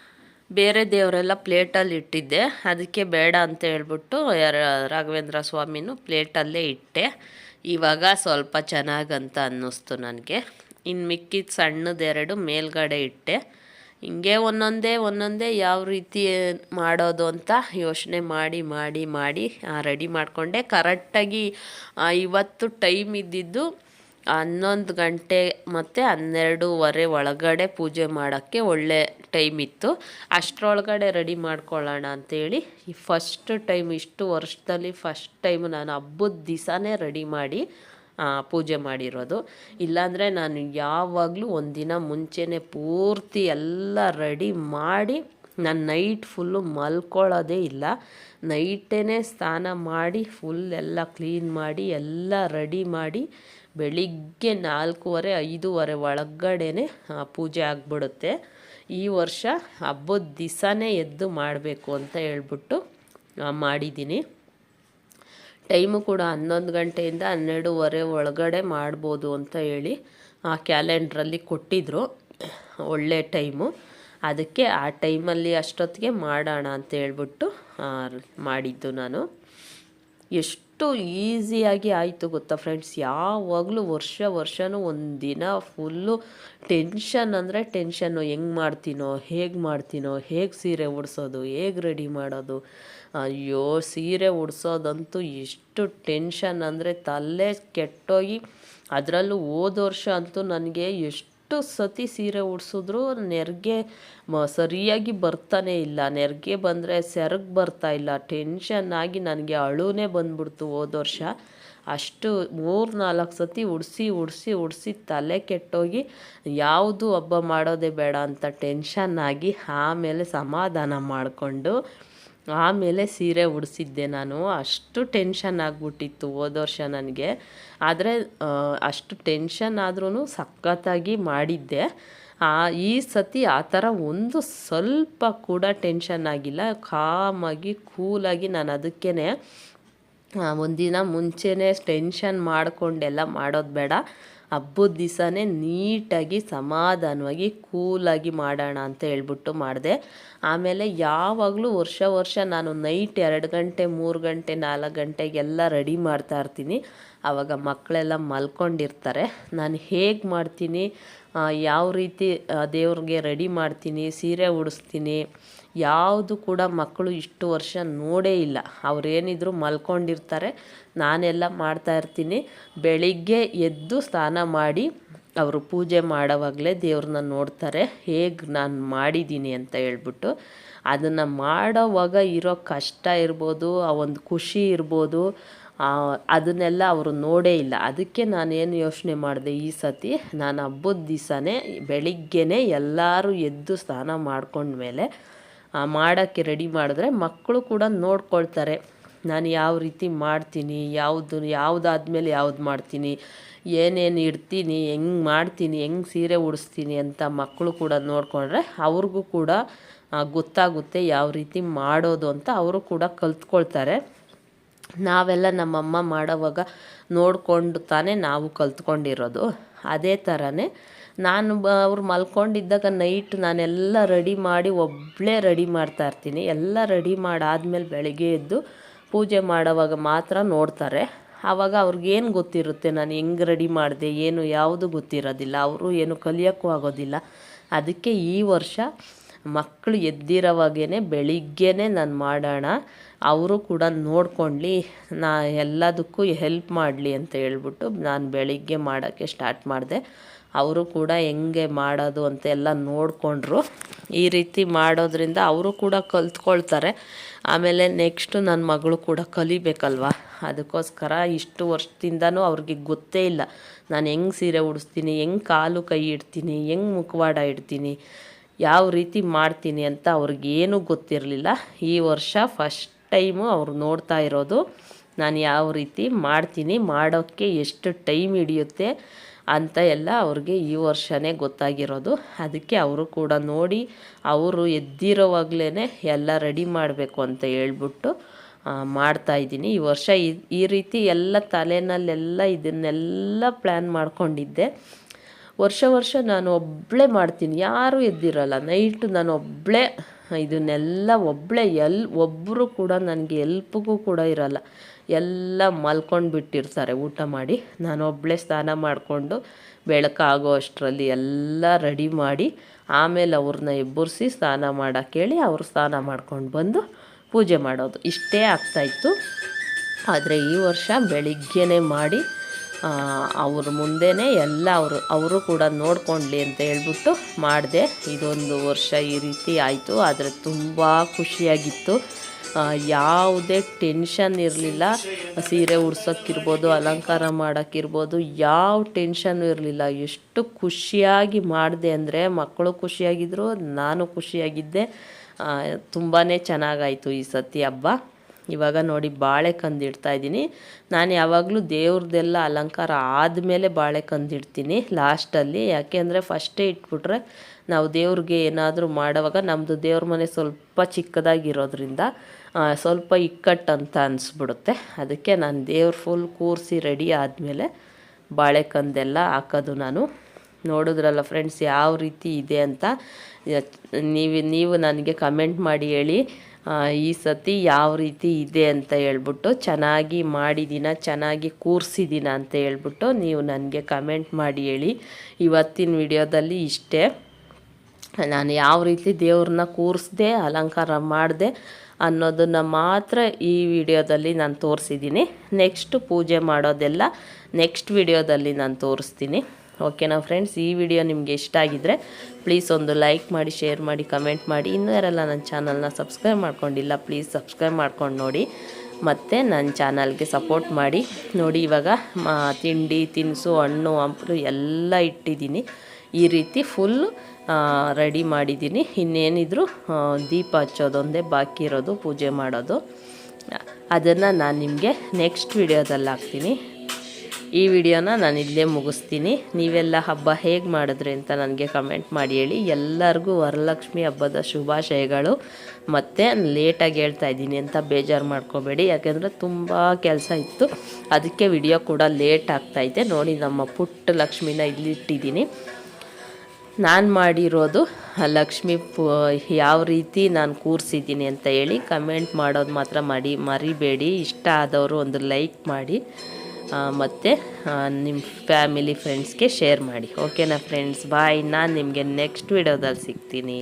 ಬೇರೆ ದೇವರೆಲ್ಲ ಪ್ಲೇಟಲ್ಲಿ ಇಟ್ಟಿದ್ದೆ. ಅದಕ್ಕೆ ಬೇಡ ಅಂತ ಹೇಳ್ಬಿಟ್ಟು ರಾಘವೇಂದ್ರ ಸ್ವಾಮಿನೂ ಪ್ಲೇಟಲ್ಲೇ ಇಟ್ಟೆ. ಇವಾಗ ಸ್ವಲ್ಪ ಚೆನ್ನಾಗಂತ ಅನ್ನಿಸ್ತು ನನಗೆ. ಇನ್ನು ಮಿಕ್ಕಿದ ಸಣ್ಣದೆರಡು ಮೇಲ್ಗಡೆ ಇಟ್ಟೆ. ಹಿಂಗೆ ಒಂದೊಂದೇ ಒಂದೊಂದೇ ಯಾವ ರೀತಿ ಮಾಡೋದು ಅಂತ ಯೋಚನೆ ಮಾಡಿ ಮಾಡಿ ಮಾಡಿ ರೆಡಿ ಮಾಡಿಕೊಂಡೆ. ಕರೆಕ್ಟಾಗಿ ಇವತ್ತು ಟೈಮ್ ಇದ್ದಿದ್ದು ಹನ್ನೊಂದು ಗಂಟೆ ಮತ್ತು ಹನ್ನೆರಡೂವರೆ ಒಳಗಡೆ ಪೂಜೆ ಮಾಡೋಕ್ಕೆ ಒಳ್ಳೆ ಟೈಮ್ ಇತ್ತು. ಅಷ್ಟರೊಳಗಡೆ ರೆಡಿ ಮಾಡ್ಕೊಳ್ಳೋಣ ಅಂಥೇಳಿ ಈ ಫಸ್ಟ್ ಟೈಮ್ ಇಷ್ಟು ವರ್ಷದಲ್ಲಿ ಫಸ್ಟ್ ಟೈಮ್ ನಾನು ಹಬ್ಬದ ದಿವಸನೇ ರೆಡಿ ಮಾಡಿ ಪೂಜೆ ಮಾಡಿರೋದು. ಇಲ್ಲಾಂದರೆ ನಾನು ಯಾವಾಗಲೂ ಒಂದಿನ ಮುಂಚೆನೇ ಪೂರ್ತಿ ಎಲ್ಲ ರೆಡಿ ಮಾಡಿ ನಾನು ನೈಟ್ ಫುಲ್ಲು ಮಲ್ಕೊಳ್ಳೋದೇ ಇಲ್ಲ. ನೈಟೇ ಸ್ನಾನ ಮಾಡಿ ಫುಲ್ ಎಲ್ಲ ಕ್ಲೀನ್ ಮಾಡಿ ಎಲ್ಲ ರೆಡಿ ಮಾಡಿ ಬೆಳಿಗ್ಗೆ ನಾಲ್ಕೂವರೆ, ಐದೂವರೆ ಒಳಗಡೆ ಪೂಜೆ ಆಗಿಬಿಡುತ್ತೆ. ಈ ವರ್ಷ ಹಬ್ಬದ ದಿವಸನೇ ಎದ್ದು ಮಾಡಬೇಕು ಅಂತ ಹೇಳ್ಬಿಟ್ಟು ಮಾಡಿದ್ದೀನಿ ಟೈಮು ಕೂಡ ಹನ್ನೊಂದು ಗಂಟೆಯಿಂದ ಹನ್ನೆರಡೂವರೆ ಒಳಗಡೆ ಮಾಡ್ಬೋದು ಅಂತ ಹೇಳಿ, ಆ, ಕ್ಯಾಲೆಂಡ್ರಲ್ಲಿ ಕೊಟ್ಟಿದ್ದರು ಒಳ್ಳೆ ಟೈಮು. ಅದಕ್ಕೆ ಆ ಟೈಮಲ್ಲಿ ಅಷ್ಟೊತ್ತಿಗೆ ಮಾಡೋಣ ಅಂತ ಹೇಳ್ಬಿಟ್ಟು ಮಾಡಿದ್ದು ನಾನು. ಎಷ್ಟು ಈಸಿಯಾಗಿ ಆಯಿತು ಗೊತ್ತಾ ಫ್ರೆಂಡ್ಸ್ ಯಾವಾಗಲೂ ವರ್ಷ ವರ್ಷವೂ ಒಂದಿನ ಫುಲ್ಲು ಟೆನ್ಷನ್ ಅಂದರೆ ಟೆನ್ಷನ್ನು ಹೆಂಗೆ ಮಾಡ್ತೀನೋ, ಹೇಗೆ ಮಾಡ್ತೀನೋ, ಹೇಗೆ ಸೀರೆ ಉಡ್ಸೋದು, ಹೇಗೆ ರೆಡಿ ಮಾಡೋದು? ಅಯ್ಯೋ, ಸೀರೆ ಉಡ್ಸೋದಂತೂ ಎಷ್ಟು ಟೆನ್ಷನ್ ಅಂದರೆ ತಲೆ ಕೆಟ್ಟೋಗಿ ಅದರಲ್ಲೂ ಹೋದ ವರ್ಷ ಅಂತೂ ನನಗೆ ಎಷ್ಟು ಸತಿ ಸೀರೆ ಉಡ್ಸಿದ್ರು, ನೆರಿಗೆ ಮ, ಸರಿಯಾಗಿ ಬರ್ತಾನೆ ಇಲ್ಲ. ನೆರಿಗೆ ಬಂದರೆ ಸೆರಗು ಬರ್ತಾ ಇಲ್ಲ. ಟೆನ್ಷನ್ ಆಗಿ ನನಗೆ ಅಳುನೇ ಬಂದ್ಬಿಡ್ತು ಹೋದ ವರ್ಷ. ಅಷ್ಟು ಮೂರು ನಾಲ್ಕು ಸತಿ ಉಡಿಸಿ ಉಡಿಸಿ ಉಡಿಸಿ ತಲೆ ಕೆಟ್ಟೋಗಿ ಯಾವುದು ಹಬ್ಬ ಮಾಡೋದೇ ಬೇಡ ಅಂತ ಟೆನ್ಷನ್ ಆಗಿ ಆಮೇಲೆ ಸಮಾಧಾನ ಮಾಡಿಕೊಂಡು ಆಮೇಲೆ ಸೀರೆ ಉಡಿಸಿದ್ದೆ ನಾನು. ಅಷ್ಟು ಟೆನ್ಷನ್ ಆಗಿಬಿಟ್ಟಿತ್ತು ಹೋದ ವರ್ಷ ನನಗೆ. ಆದರೆ ಅಷ್ಟು ಟೆನ್ಷನ್ ಆದ್ರೂ ಸಖತ್ತಾಗಿ ಮಾಡಿದ್ದೆ. ಈ ಸತಿ ಆ ಥರ ಒಂದು ಸ್ವಲ್ಪ ಕೂಡ ಟೆನ್ಷನ್ ಆಗಿಲ್ಲ. ಕಾಮಾಗಿ, ಕೂಲಾಗಿ ನಾನು ಅದಕ್ಕೇ ಒಂದಿನ ಮುಂಚೆನೇ ಟೆನ್ಷನ್ ಮಾಡಿಕೊಂಡೆಲ್ಲ ಮಾಡೋದು ಬೇಡ. ಹಬ್ಬದ ದಿವಸನೇ ನೀಟಾಗಿ ಸಮಾಧಾನವಾಗಿ ಕೂಲಾಗಿ ಮಾಡೋಣ ಅಂತ ಹೇಳ್ಬಿಟ್ಟು ಮಾಡಿದೆ. ಆಮೇಲೆ ಯಾವಾಗಲೂ ವರ್ಷ ವರ್ಷ ನಾನು ನೈಟ್ ಎರಡು ಗಂಟೆ, ಮೂರು ಗಂಟೆ, ನಾಲ್ಕು ಗಂಟೆಗೆಲ್ಲ ರೆಡಿ ಮಾಡ್ತಾ ಇರ್ತೀನಿ. ಆವಾಗ ಮಕ್ಕಳೆಲ್ಲ ಮಲ್ಕೊಂಡಿರ್ತಾರೆ. ನಾನು ಹೇಗೆ ಮಾಡ್ತೀನಿ? ಯಾವ ರೀತಿ ದೇವ್ರಿಗೆ ರೆಡಿ ಮಾಡ್ತೀನಿ? ಸೀರೆ ಉಡಿಸ್ತೀನಿ? ಯಾವುದು ಕೂಡ ಮಕ್ಕಳು ಇಷ್ಟು ವರ್ಷ ನೋಡೇ ಇಲ್ಲ. ಅವ್ರೇನಿದ್ರು ಮಲ್ಕೊಂಡಿರ್ತಾರೆ. ನಾನೆಲ್ಲ ಮಾಡ್ತಾ ಇರ್ತೀನಿ. ಬೆಳಿಗ್ಗೆ ಎದ್ದು ಸ್ನಾನ ಮಾಡಿ ಅವರು ಪೂಜೆ ಮಾಡೋವಾಗಲೇ ದೇವ್ರನ್ನ ನೋಡ್ತಾರೆ. ಹೇಗೆ ನಾನು ಮಾಡಿದ್ದೀನಿ ಅಂತ ಹೇಳ್ಬಿಟ್ಟು ಅದನ್ನು ಮಾಡೋವಾಗ ಇರೋ ಕಷ್ಟ ಇರ್ಬೋದು, ಆ ಒಂದು ಖುಷಿ ಇರ್ಬೋದು ಅದನ್ನೆಲ್ಲ ಅವರು ನೋಡೇ ಇಲ್ಲ. ಅದಕ್ಕೆ ನಾನೇನು ಯೋಚನೆ ಮಾಡಿದೆ, ಈ ಸತಿ ನಾನು ಹಬ್ಬದ ದಿವಸನೇ ಬೆಳಿಗ್ಗೆನೇ ಎಲ್ಲರೂ ಎದ್ದು ಸ್ನಾನ ಮಾಡ್ಕೊಂಡ್ಮೇಲೆ ಮಾಡೋಕ್ಕೆ ರೆಡಿ ಮಾಡಿದ್ರೆ ಮಕ್ಕಳು ಕೂಡ ನೋಡ್ಕೊಳ್ತಾರೆ. ನಾನು ಯಾವ ರೀತಿ ಮಾಡ್ತೀನಿ, ಯಾವುದು, ಯಾವುದಾದ್ಮೇಲೆ ಯಾವ್ದು ಮಾಡ್ತೀನಿ, ಏನೇನು ಇಡ್ತೀನಿ, ಹೆಂಗೆ ಮಾಡ್ತೀನಿ, ಹೆಂಗೆ ಸೀರೆ ಉಡಿಸ್ತೀನಿ ಅಂತ ಮಕ್ಕಳು ಕೂಡ ನೋಡಿಕೊಂಡ್ರೆ ಅವ್ರಿಗೂ ಕೂಡ ಗೊತ್ತಾಗುತ್ತೆ ಯಾವ ರೀತಿ ಮಾಡೋದು ಅಂತ ಅವರು ಕೂಡ ಕಲ್ತ್ಕೊಳ್ತಾರೆ. ನಾವೆಲ್ಲ ನಮ್ಮಮ್ಮ ಮಾಡೋವಾಗ ನೋಡಿಕೊಂಡು ತಾನೇ ನಾವು ಕಲ್ತ್ಕೊಂಡಿರೋದು. ಅದೇ ಥರನೇ ನಾನು ಬ, ಅವ್ರು ಮಲ್ಕೊಂಡಿದ್ದಾಗ ನೈಟ್ ನಾನೆಲ್ಲ ರೆಡಿ ಮಾಡಿ ಒಬ್ಬಳೇ ರೆಡಿ ಮಾಡ್ತಾ ಇರ್ತೀನಿ. ಎಲ್ಲ ರೆಡಿ ಮಾಡಾದ್ಮೇಲೆ ಬೆಳಗ್ಗೆ ಎದ್ದು ಪೂಜೆ ಮಾಡೋವಾಗ ಮಾತ್ರ ನೋಡ್ತಾರೆ. ಆವಾಗ ಅವ್ರಿಗೇನು ಗೊತ್ತಿರುತ್ತೆ, ನಾನು ಹೆಂಗೆ ರೆಡಿ ಮಾಡಿದೆ, ಏನು ಯಾವುದು ಗೊತ್ತಿರೋದಿಲ್ಲ, ಅವರು ಏನು ಕಲಿಯೋಕ್ಕೂ ಆಗೋದಿಲ್ಲ. ಅದಕ್ಕೆ ಈ ವರ್ಷ ಮಕ್ಕಳು ಎದ್ದಿರೋವಾಗೇ ಬೆಳಿಗ್ಗೆನೇ ನಾನು ಮಾಡೋಣ, ಅವರು ಕೂಡ ನೋಡ್ಕೊಳ್ಳಿ ನಾ ಎಲ್ಲದಕ್ಕೂ ಹೆಲ್ಪ್ ಮಾಡಲಿ ಅಂತ ಹೇಳ್ಬಿಟ್ಟು ನಾನು ಬೆಳಿಗ್ಗೆ ಮಾಡೋಕ್ಕೆ ಸ್ಟಾರ್ಟ್ ಮಾಡಿದೆ. ಅವರು ಕೂಡ ಹೆಂಗೆ ಮಾಡೋದು ಅಂತ ಎಲ್ಲ ನೋಡಿಕೊಂಡ್ರು. ಈ ರೀತಿ ಮಾಡೋದ್ರಿಂದ ಅವರು ಕೂಡ ಕಲ್ತ್ಕೊಳ್ತಾರೆ. ಆಮೇಲೆ ನೆಕ್ಸ್ಟು ನನ್ನ ಮಗಳು ಕೂಡ ಕಲಿಬೇಕಲ್ವ? ಅದಕ್ಕೋಸ್ಕರ ಇಷ್ಟು ವರ್ಷದಿಂದನೂ ಅವ್ರಿಗೆ ಗೊತ್ತೇ ಇಲ್ಲ. ನಾನು ಹೆಂಗೆ ಸೀರೆ ಉಡಿಸ್ತೀನಿ, ಹೆಂಗೆ ಕಾಲು ಕೈ ಇಡ್ತೀನಿ, ಹೆಂಗೆ ಮುಖವಾಡ ಇಡ್ತೀನಿ, ಯಾವ ರೀತಿ ಮಾಡ್ತೀನಿ ಅಂತ ಅವ್ರಿಗೇನೂ ಗೊತ್ತಿರಲಿಲ್ಲ. ಈ ವರ್ಷ ಫಸ್ಟ್ ಟೈಮು ಅವ್ರು ನೋಡ್ತಾ ಇರೋದು, ನಾನು ಯಾವ ರೀತಿ ಮಾಡ್ತೀನಿ ಮಾಡೋಕ್ಕೆ ಎಷ್ಟು ಟೈಮ್ ಹಿಡಿಯುತ್ತೆ ಅಂತ ಎಲ್ಲ ಅವ್ರಿಗೆ ಈ ವರ್ಷವೇ ಗೊತ್ತಾಗಿರೋದು. ಅದಕ್ಕೆ ಅವರು ಕೂಡ ನೋಡಿ, ಅವರು ಎದ್ದಿರೋವಾಗ್ಲೇ ಎಲ್ಲ ರೆಡಿ ಮಾಡಬೇಕು ಅಂತ ಹೇಳ್ಬಿಟ್ಟು ಮಾಡ್ತಾ ಇದ್ದೀನಿ. ಈ ವರ್ಷ ಈ ರೀತಿ ಎಲ್ಲ ತಲೆನಲ್ಲೆಲ್ಲ ಇದನ್ನೆಲ್ಲ ಪ್ಲ್ಯಾನ್ ಮಾಡ್ಕೊಂಡಿದ್ದೆ. ವರ್ಷ ವರ್ಷ ನಾನು ಒಬ್ಬಳೇ ಮಾಡ್ತೀನಿ. ಯಾರೂ ಎದ್ದಿರಲ್ಲ. ನೈಟು ನಾನು ಒಬ್ಬಳೇ ಇದನ್ನೆಲ್ಲ ಒಬ್ಬಳೇ ಎಲ್ ಒಬ್ಬರು ಕೂಡ ನನಗೆ ಎಲ್ಪಿಗೂ ಕೂಡ ಇರಲ್ಲ. ಎಲ್ಲ ಮಲ್ಕೊಂಡು ಬಿಟ್ಟಿರ್ತಾರೆ. ಊಟ ಮಾಡಿ ನಾನು ಒಬ್ಬಳೇ ಸ್ನಾನ ಮಾಡಿಕೊಂಡು ಬೆಳಕಾಗೋ ಅಷ್ಟರಲ್ಲಿ ಎಲ್ಲ ರೆಡಿ ಮಾಡಿ ಆಮೇಲೆ ಅವ್ರನ್ನ ಎಬ್ಬರಿಸಿ ಸ್ನಾನ ಮಾಡೋಕ್ಕೆ ಹೇಳಿ ಅವರು ಸ್ನಾನ ಮಾಡ್ಕೊಂಡು ಬಂದು ಪೂಜೆ ಮಾಡೋದು. ಇಷ್ಟೇ ಆಗ್ತಾಯಿತ್ತು ಆದರೆ ಈ ವರ್ಷ ಬೆಳಿಗ್ಗೆನೇ ಮಾಡಿ ಅವ್ರ ಮುಂದೆನೇ ಎಲ್ಲ ಅವರು ಅವರು ಕೂಡ ನೋಡ್ಕೊಂಡ್ಲಿ ಅಂತ ಹೇಳ್ಬಿಟ್ಟು ಮಾಡಿದೆ. ಇದೊಂದು ವರ್ಷ ಈ ರೀತಿ ಆಯಿತು. ಆದರೆ ತುಂಬ ಖುಷಿಯಾಗಿತ್ತು. ಯಾವುದೇ ಟೆನ್ಷನ್ ಇರಲಿಲ್ಲ. ಸೀರೆ ಉಡ್ಸೋಕ್ಕಿರ್ಬೋದು, ಅಲಂಕಾರ ಮಾಡೋಕ್ಕಿರ್ಬೋದು, ಯಾವ ಟೆನ್ಷನ್ನು ಇರಲಿಲ್ಲ. ಎಷ್ಟು ಖುಷಿಯಾಗಿ ಮಾಡಿದೆ ಅಂದರೆ, ಮಕ್ಕಳು ಖುಷಿಯಾಗಿದ್ದರು ನಾನು ಖುಷಿಯಾಗಿದ್ದೆ. ತುಂಬಾ ಚೆನ್ನಾಗಾಯಿತು ಈ ಸತಿ ಹಬ್ಬ. ಇವಾಗ ನೋಡಿ ಬಾಳೆ ಕಂದಿಡ್ತಾ ಇದ್ದೀನಿ. ನಾನು ಯಾವಾಗಲೂ ದೇವ್ರದ್ದೆಲ್ಲ ಅಲಂಕಾರ ಆದಮೇಲೆ ಬಾಳೆ ಕಂದಿಡ್ತೀನಿ ಲಾಸ್ಟಲ್ಲಿ. ಯಾಕೆಂದರೆ ಫಸ್ಟೇ ಇಟ್ಬಿಟ್ರೆ ನಾವು ದೇವ್ರಿಗೆ ಏನಾದರೂ ಮಾಡೋವಾಗ ನಮ್ಮದು ದೇವ್ರ ಮನೆ ಸ್ವಲ್ಪ ಚಿಕ್ಕದಾಗಿರೋದ್ರಿಂದ ಸ್ವಲ್ಪ ಇಕ್ಕಟ್ಟು ಅಂತ ಅನಿಸ್ಬಿಡುತ್ತೆ. ಅದಕ್ಕೆ ನಾನು ದೇವ್ರ ಫುಲ್ ಕೂರಿಸಿ ರೆಡಿ ಆದಮೇಲೆ ಬಾಳೆಕಂದೆಲ್ಲ ಹಾಕೋದು ನಾನು. ನೋಡಿದ್ರಲ್ಲ ಫ್ರೆಂಡ್ಸ್ ಯಾವ ರೀತಿ ಇದೆ ಅಂತ. ನೀವು ನೀವು ನನಗೆ ಕಮೆಂಟ್ ಮಾಡಿ ಹೇಳಿ. ಈ ಸತಿ ಯಾವ ರೀತಿ ಇದೆ ಅಂತ ಹೇಳ್ಬಿಟ್ಟು, ಚೆನ್ನಾಗಿ ಮಾಡಿದ್ದೀನ ಚೆನ್ನಾಗಿ ಕೂರಿಸಿದ್ದೀನ ಅಂತ ಹೇಳ್ಬಿಟ್ಟು ನೀವು ನನಗೆ ಕಮೆಂಟ್ ಮಾಡಿ ಹೇಳಿ. ಇವತ್ತಿನ ವಿಡಿಯೋದಲ್ಲಿ ಇಷ್ಟೇ. ನಾನು ಯಾವ ರೀತಿ ದೇವ್ರನ್ನ ಕೂರಿಸ್ದೆ, ಅಲಂಕಾರ ಮಾಡಿದೆ ಅನ್ನೋದನ್ನು ಮಾತ್ರ ಈ ವಿಡಿಯೋದಲ್ಲಿ ನಾನು ತೋರಿಸಿದ್ದೀನಿ. ನೆಕ್ಸ್ಟ್ ಪೂಜೆ ಮಾಡೋದೆಲ್ಲ ನೆಕ್ಸ್ಟ್ ವಿಡಿಯೋದಲ್ಲಿ ನಾನು ತೋರಿಸ್ತೀನಿ. ಓಕೆನಾ ಫ್ರೆಂಡ್ಸ್ ಈ ವಿಡಿಯೋ ನಿಮಗೆ ಇಷ್ಟ ಆಗಿದ್ದರೆ ಪ್ಲೀಸ್ ಒಂದು ಲೈಕ್ ಮಾಡಿ ಶೇರ್ ಮಾಡಿ ಕಮೆಂಟ್ ಮಾಡಿ. ಇನ್ನೂ ಯಾರೆಲ್ಲ ನನ್ನ ಚಾನಲ್ನ ಸಬ್ಸ್ಕ್ರೈಬ್ ಮಾಡ್ಕೊಂಡಿಲ್ಲ ಪ್ಲೀಸ್ ಸಬ್ಸ್ಕ್ರೈಬ್ ಮಾಡ್ಕೊಂಡು ನೋಡಿ. ಮತ್ತು ನನ್ನ ಚಾನಲ್ಗೆ ಸಪೋರ್ಟ್ ಮಾಡಿ. ನೋಡಿ ಇವಾಗ ತಿಂಡಿ, ತಿನಿಸು, ಹಣ್ಣು, ಹಂಪಲು ಎಲ್ಲ ಇಟ್ಟಿದ್ದೀನಿ. ಈ ರೀತಿ ಫುಲ್ಲು ರೆಡಿ ಮಾಡಿದ್ದೀನಿ. ಇನ್ನೇನಿದ್ರು ದೀಪ ಹಚ್ಚೋದೊಂದೇ ಬಾಕಿ ಇರೋದು, ಪೂಜೆ ಮಾಡೋದು. ಅದನ್ನು ನಾನು ನಿಮಗೆ ನೆಕ್ಸ್ಟ್ ವಿಡಿಯೋದಲ್ಲಿ ಹಾಕ್ತೀನಿ. ಈ ವಿಡಿಯೋನ ನಾನು ಇಲ್ಲೇ ಮುಗಿಸ್ತೀನಿ. ನೀವೆಲ್ಲ ಹಬ್ಬ ಹೇಗೆ ಮಾಡಿದ್ರಿ ಅಂತ ನನಗೆ ಕಮೆಂಟ್ ಮಾಡಿ ಹೇಳಿ. ಎಲ್ಲರಿಗೂ ವರಲಕ್ಷ್ಮಿ ಹಬ್ಬದ ಶುಭಾಶಯಗಳು. ಮತ್ತು ಲೇಟಾಗಿ ಹೇಳ್ತಾ ಇದ್ದೀನಿ ಅಂತ ಬೇಜಾರು ಮಾಡ್ಕೋಬೇಡಿ. ಯಾಕೆಂದರೆ ತುಂಬ ಕೆಲಸ ಇತ್ತು. ಅದಕ್ಕೆ ವಿಡಿಯೋ ಕೂಡ ಲೇಟ್ ಆಗ್ತಾಯಿದೆ ನೋಡಿ ನಮ್ಮ ಪುಟ್ಟ ಲಕ್ಷ್ಮಿನ ಇಲ್ಲಿಟ್ಟಿದ್ದೀನಿ. ನಾನು ಮಾಡಿರೋದು ಲಕ್ಷ್ಮಿ ಯಾವ ರೀತಿ ನಾನು ಕೂರಿಸಿದ್ದೀನಿ ಅಂತ ಹೇಳಿ ಕಮೆಂಟ್ ಮಾಡೋದು ಮಾತ್ರ ಮಾಡಿ, ಮರಿಬೇಡಿ. ಇಷ್ಟ ಆದವರು ಒಂದು ಲೈಕ್ ಮಾಡಿ ಮತ್ತು ನಿಮ್ಮ ಫ್ಯಾಮಿಲಿ ಫ್ರೆಂಡ್ಸ್ಗೆ ಶೇರ್ ಮಾಡಿ. ಓಕೆನಾ ಫ್ರೆಂಡ್ಸ್ ಬಾಯ್ ನಾನು ನಿಮಗೆ ನೆಕ್ಸ್ಟ್ ವಿಡಿಯೋದಲ್ಲಿ ಸಿಗ್ತೀನಿ.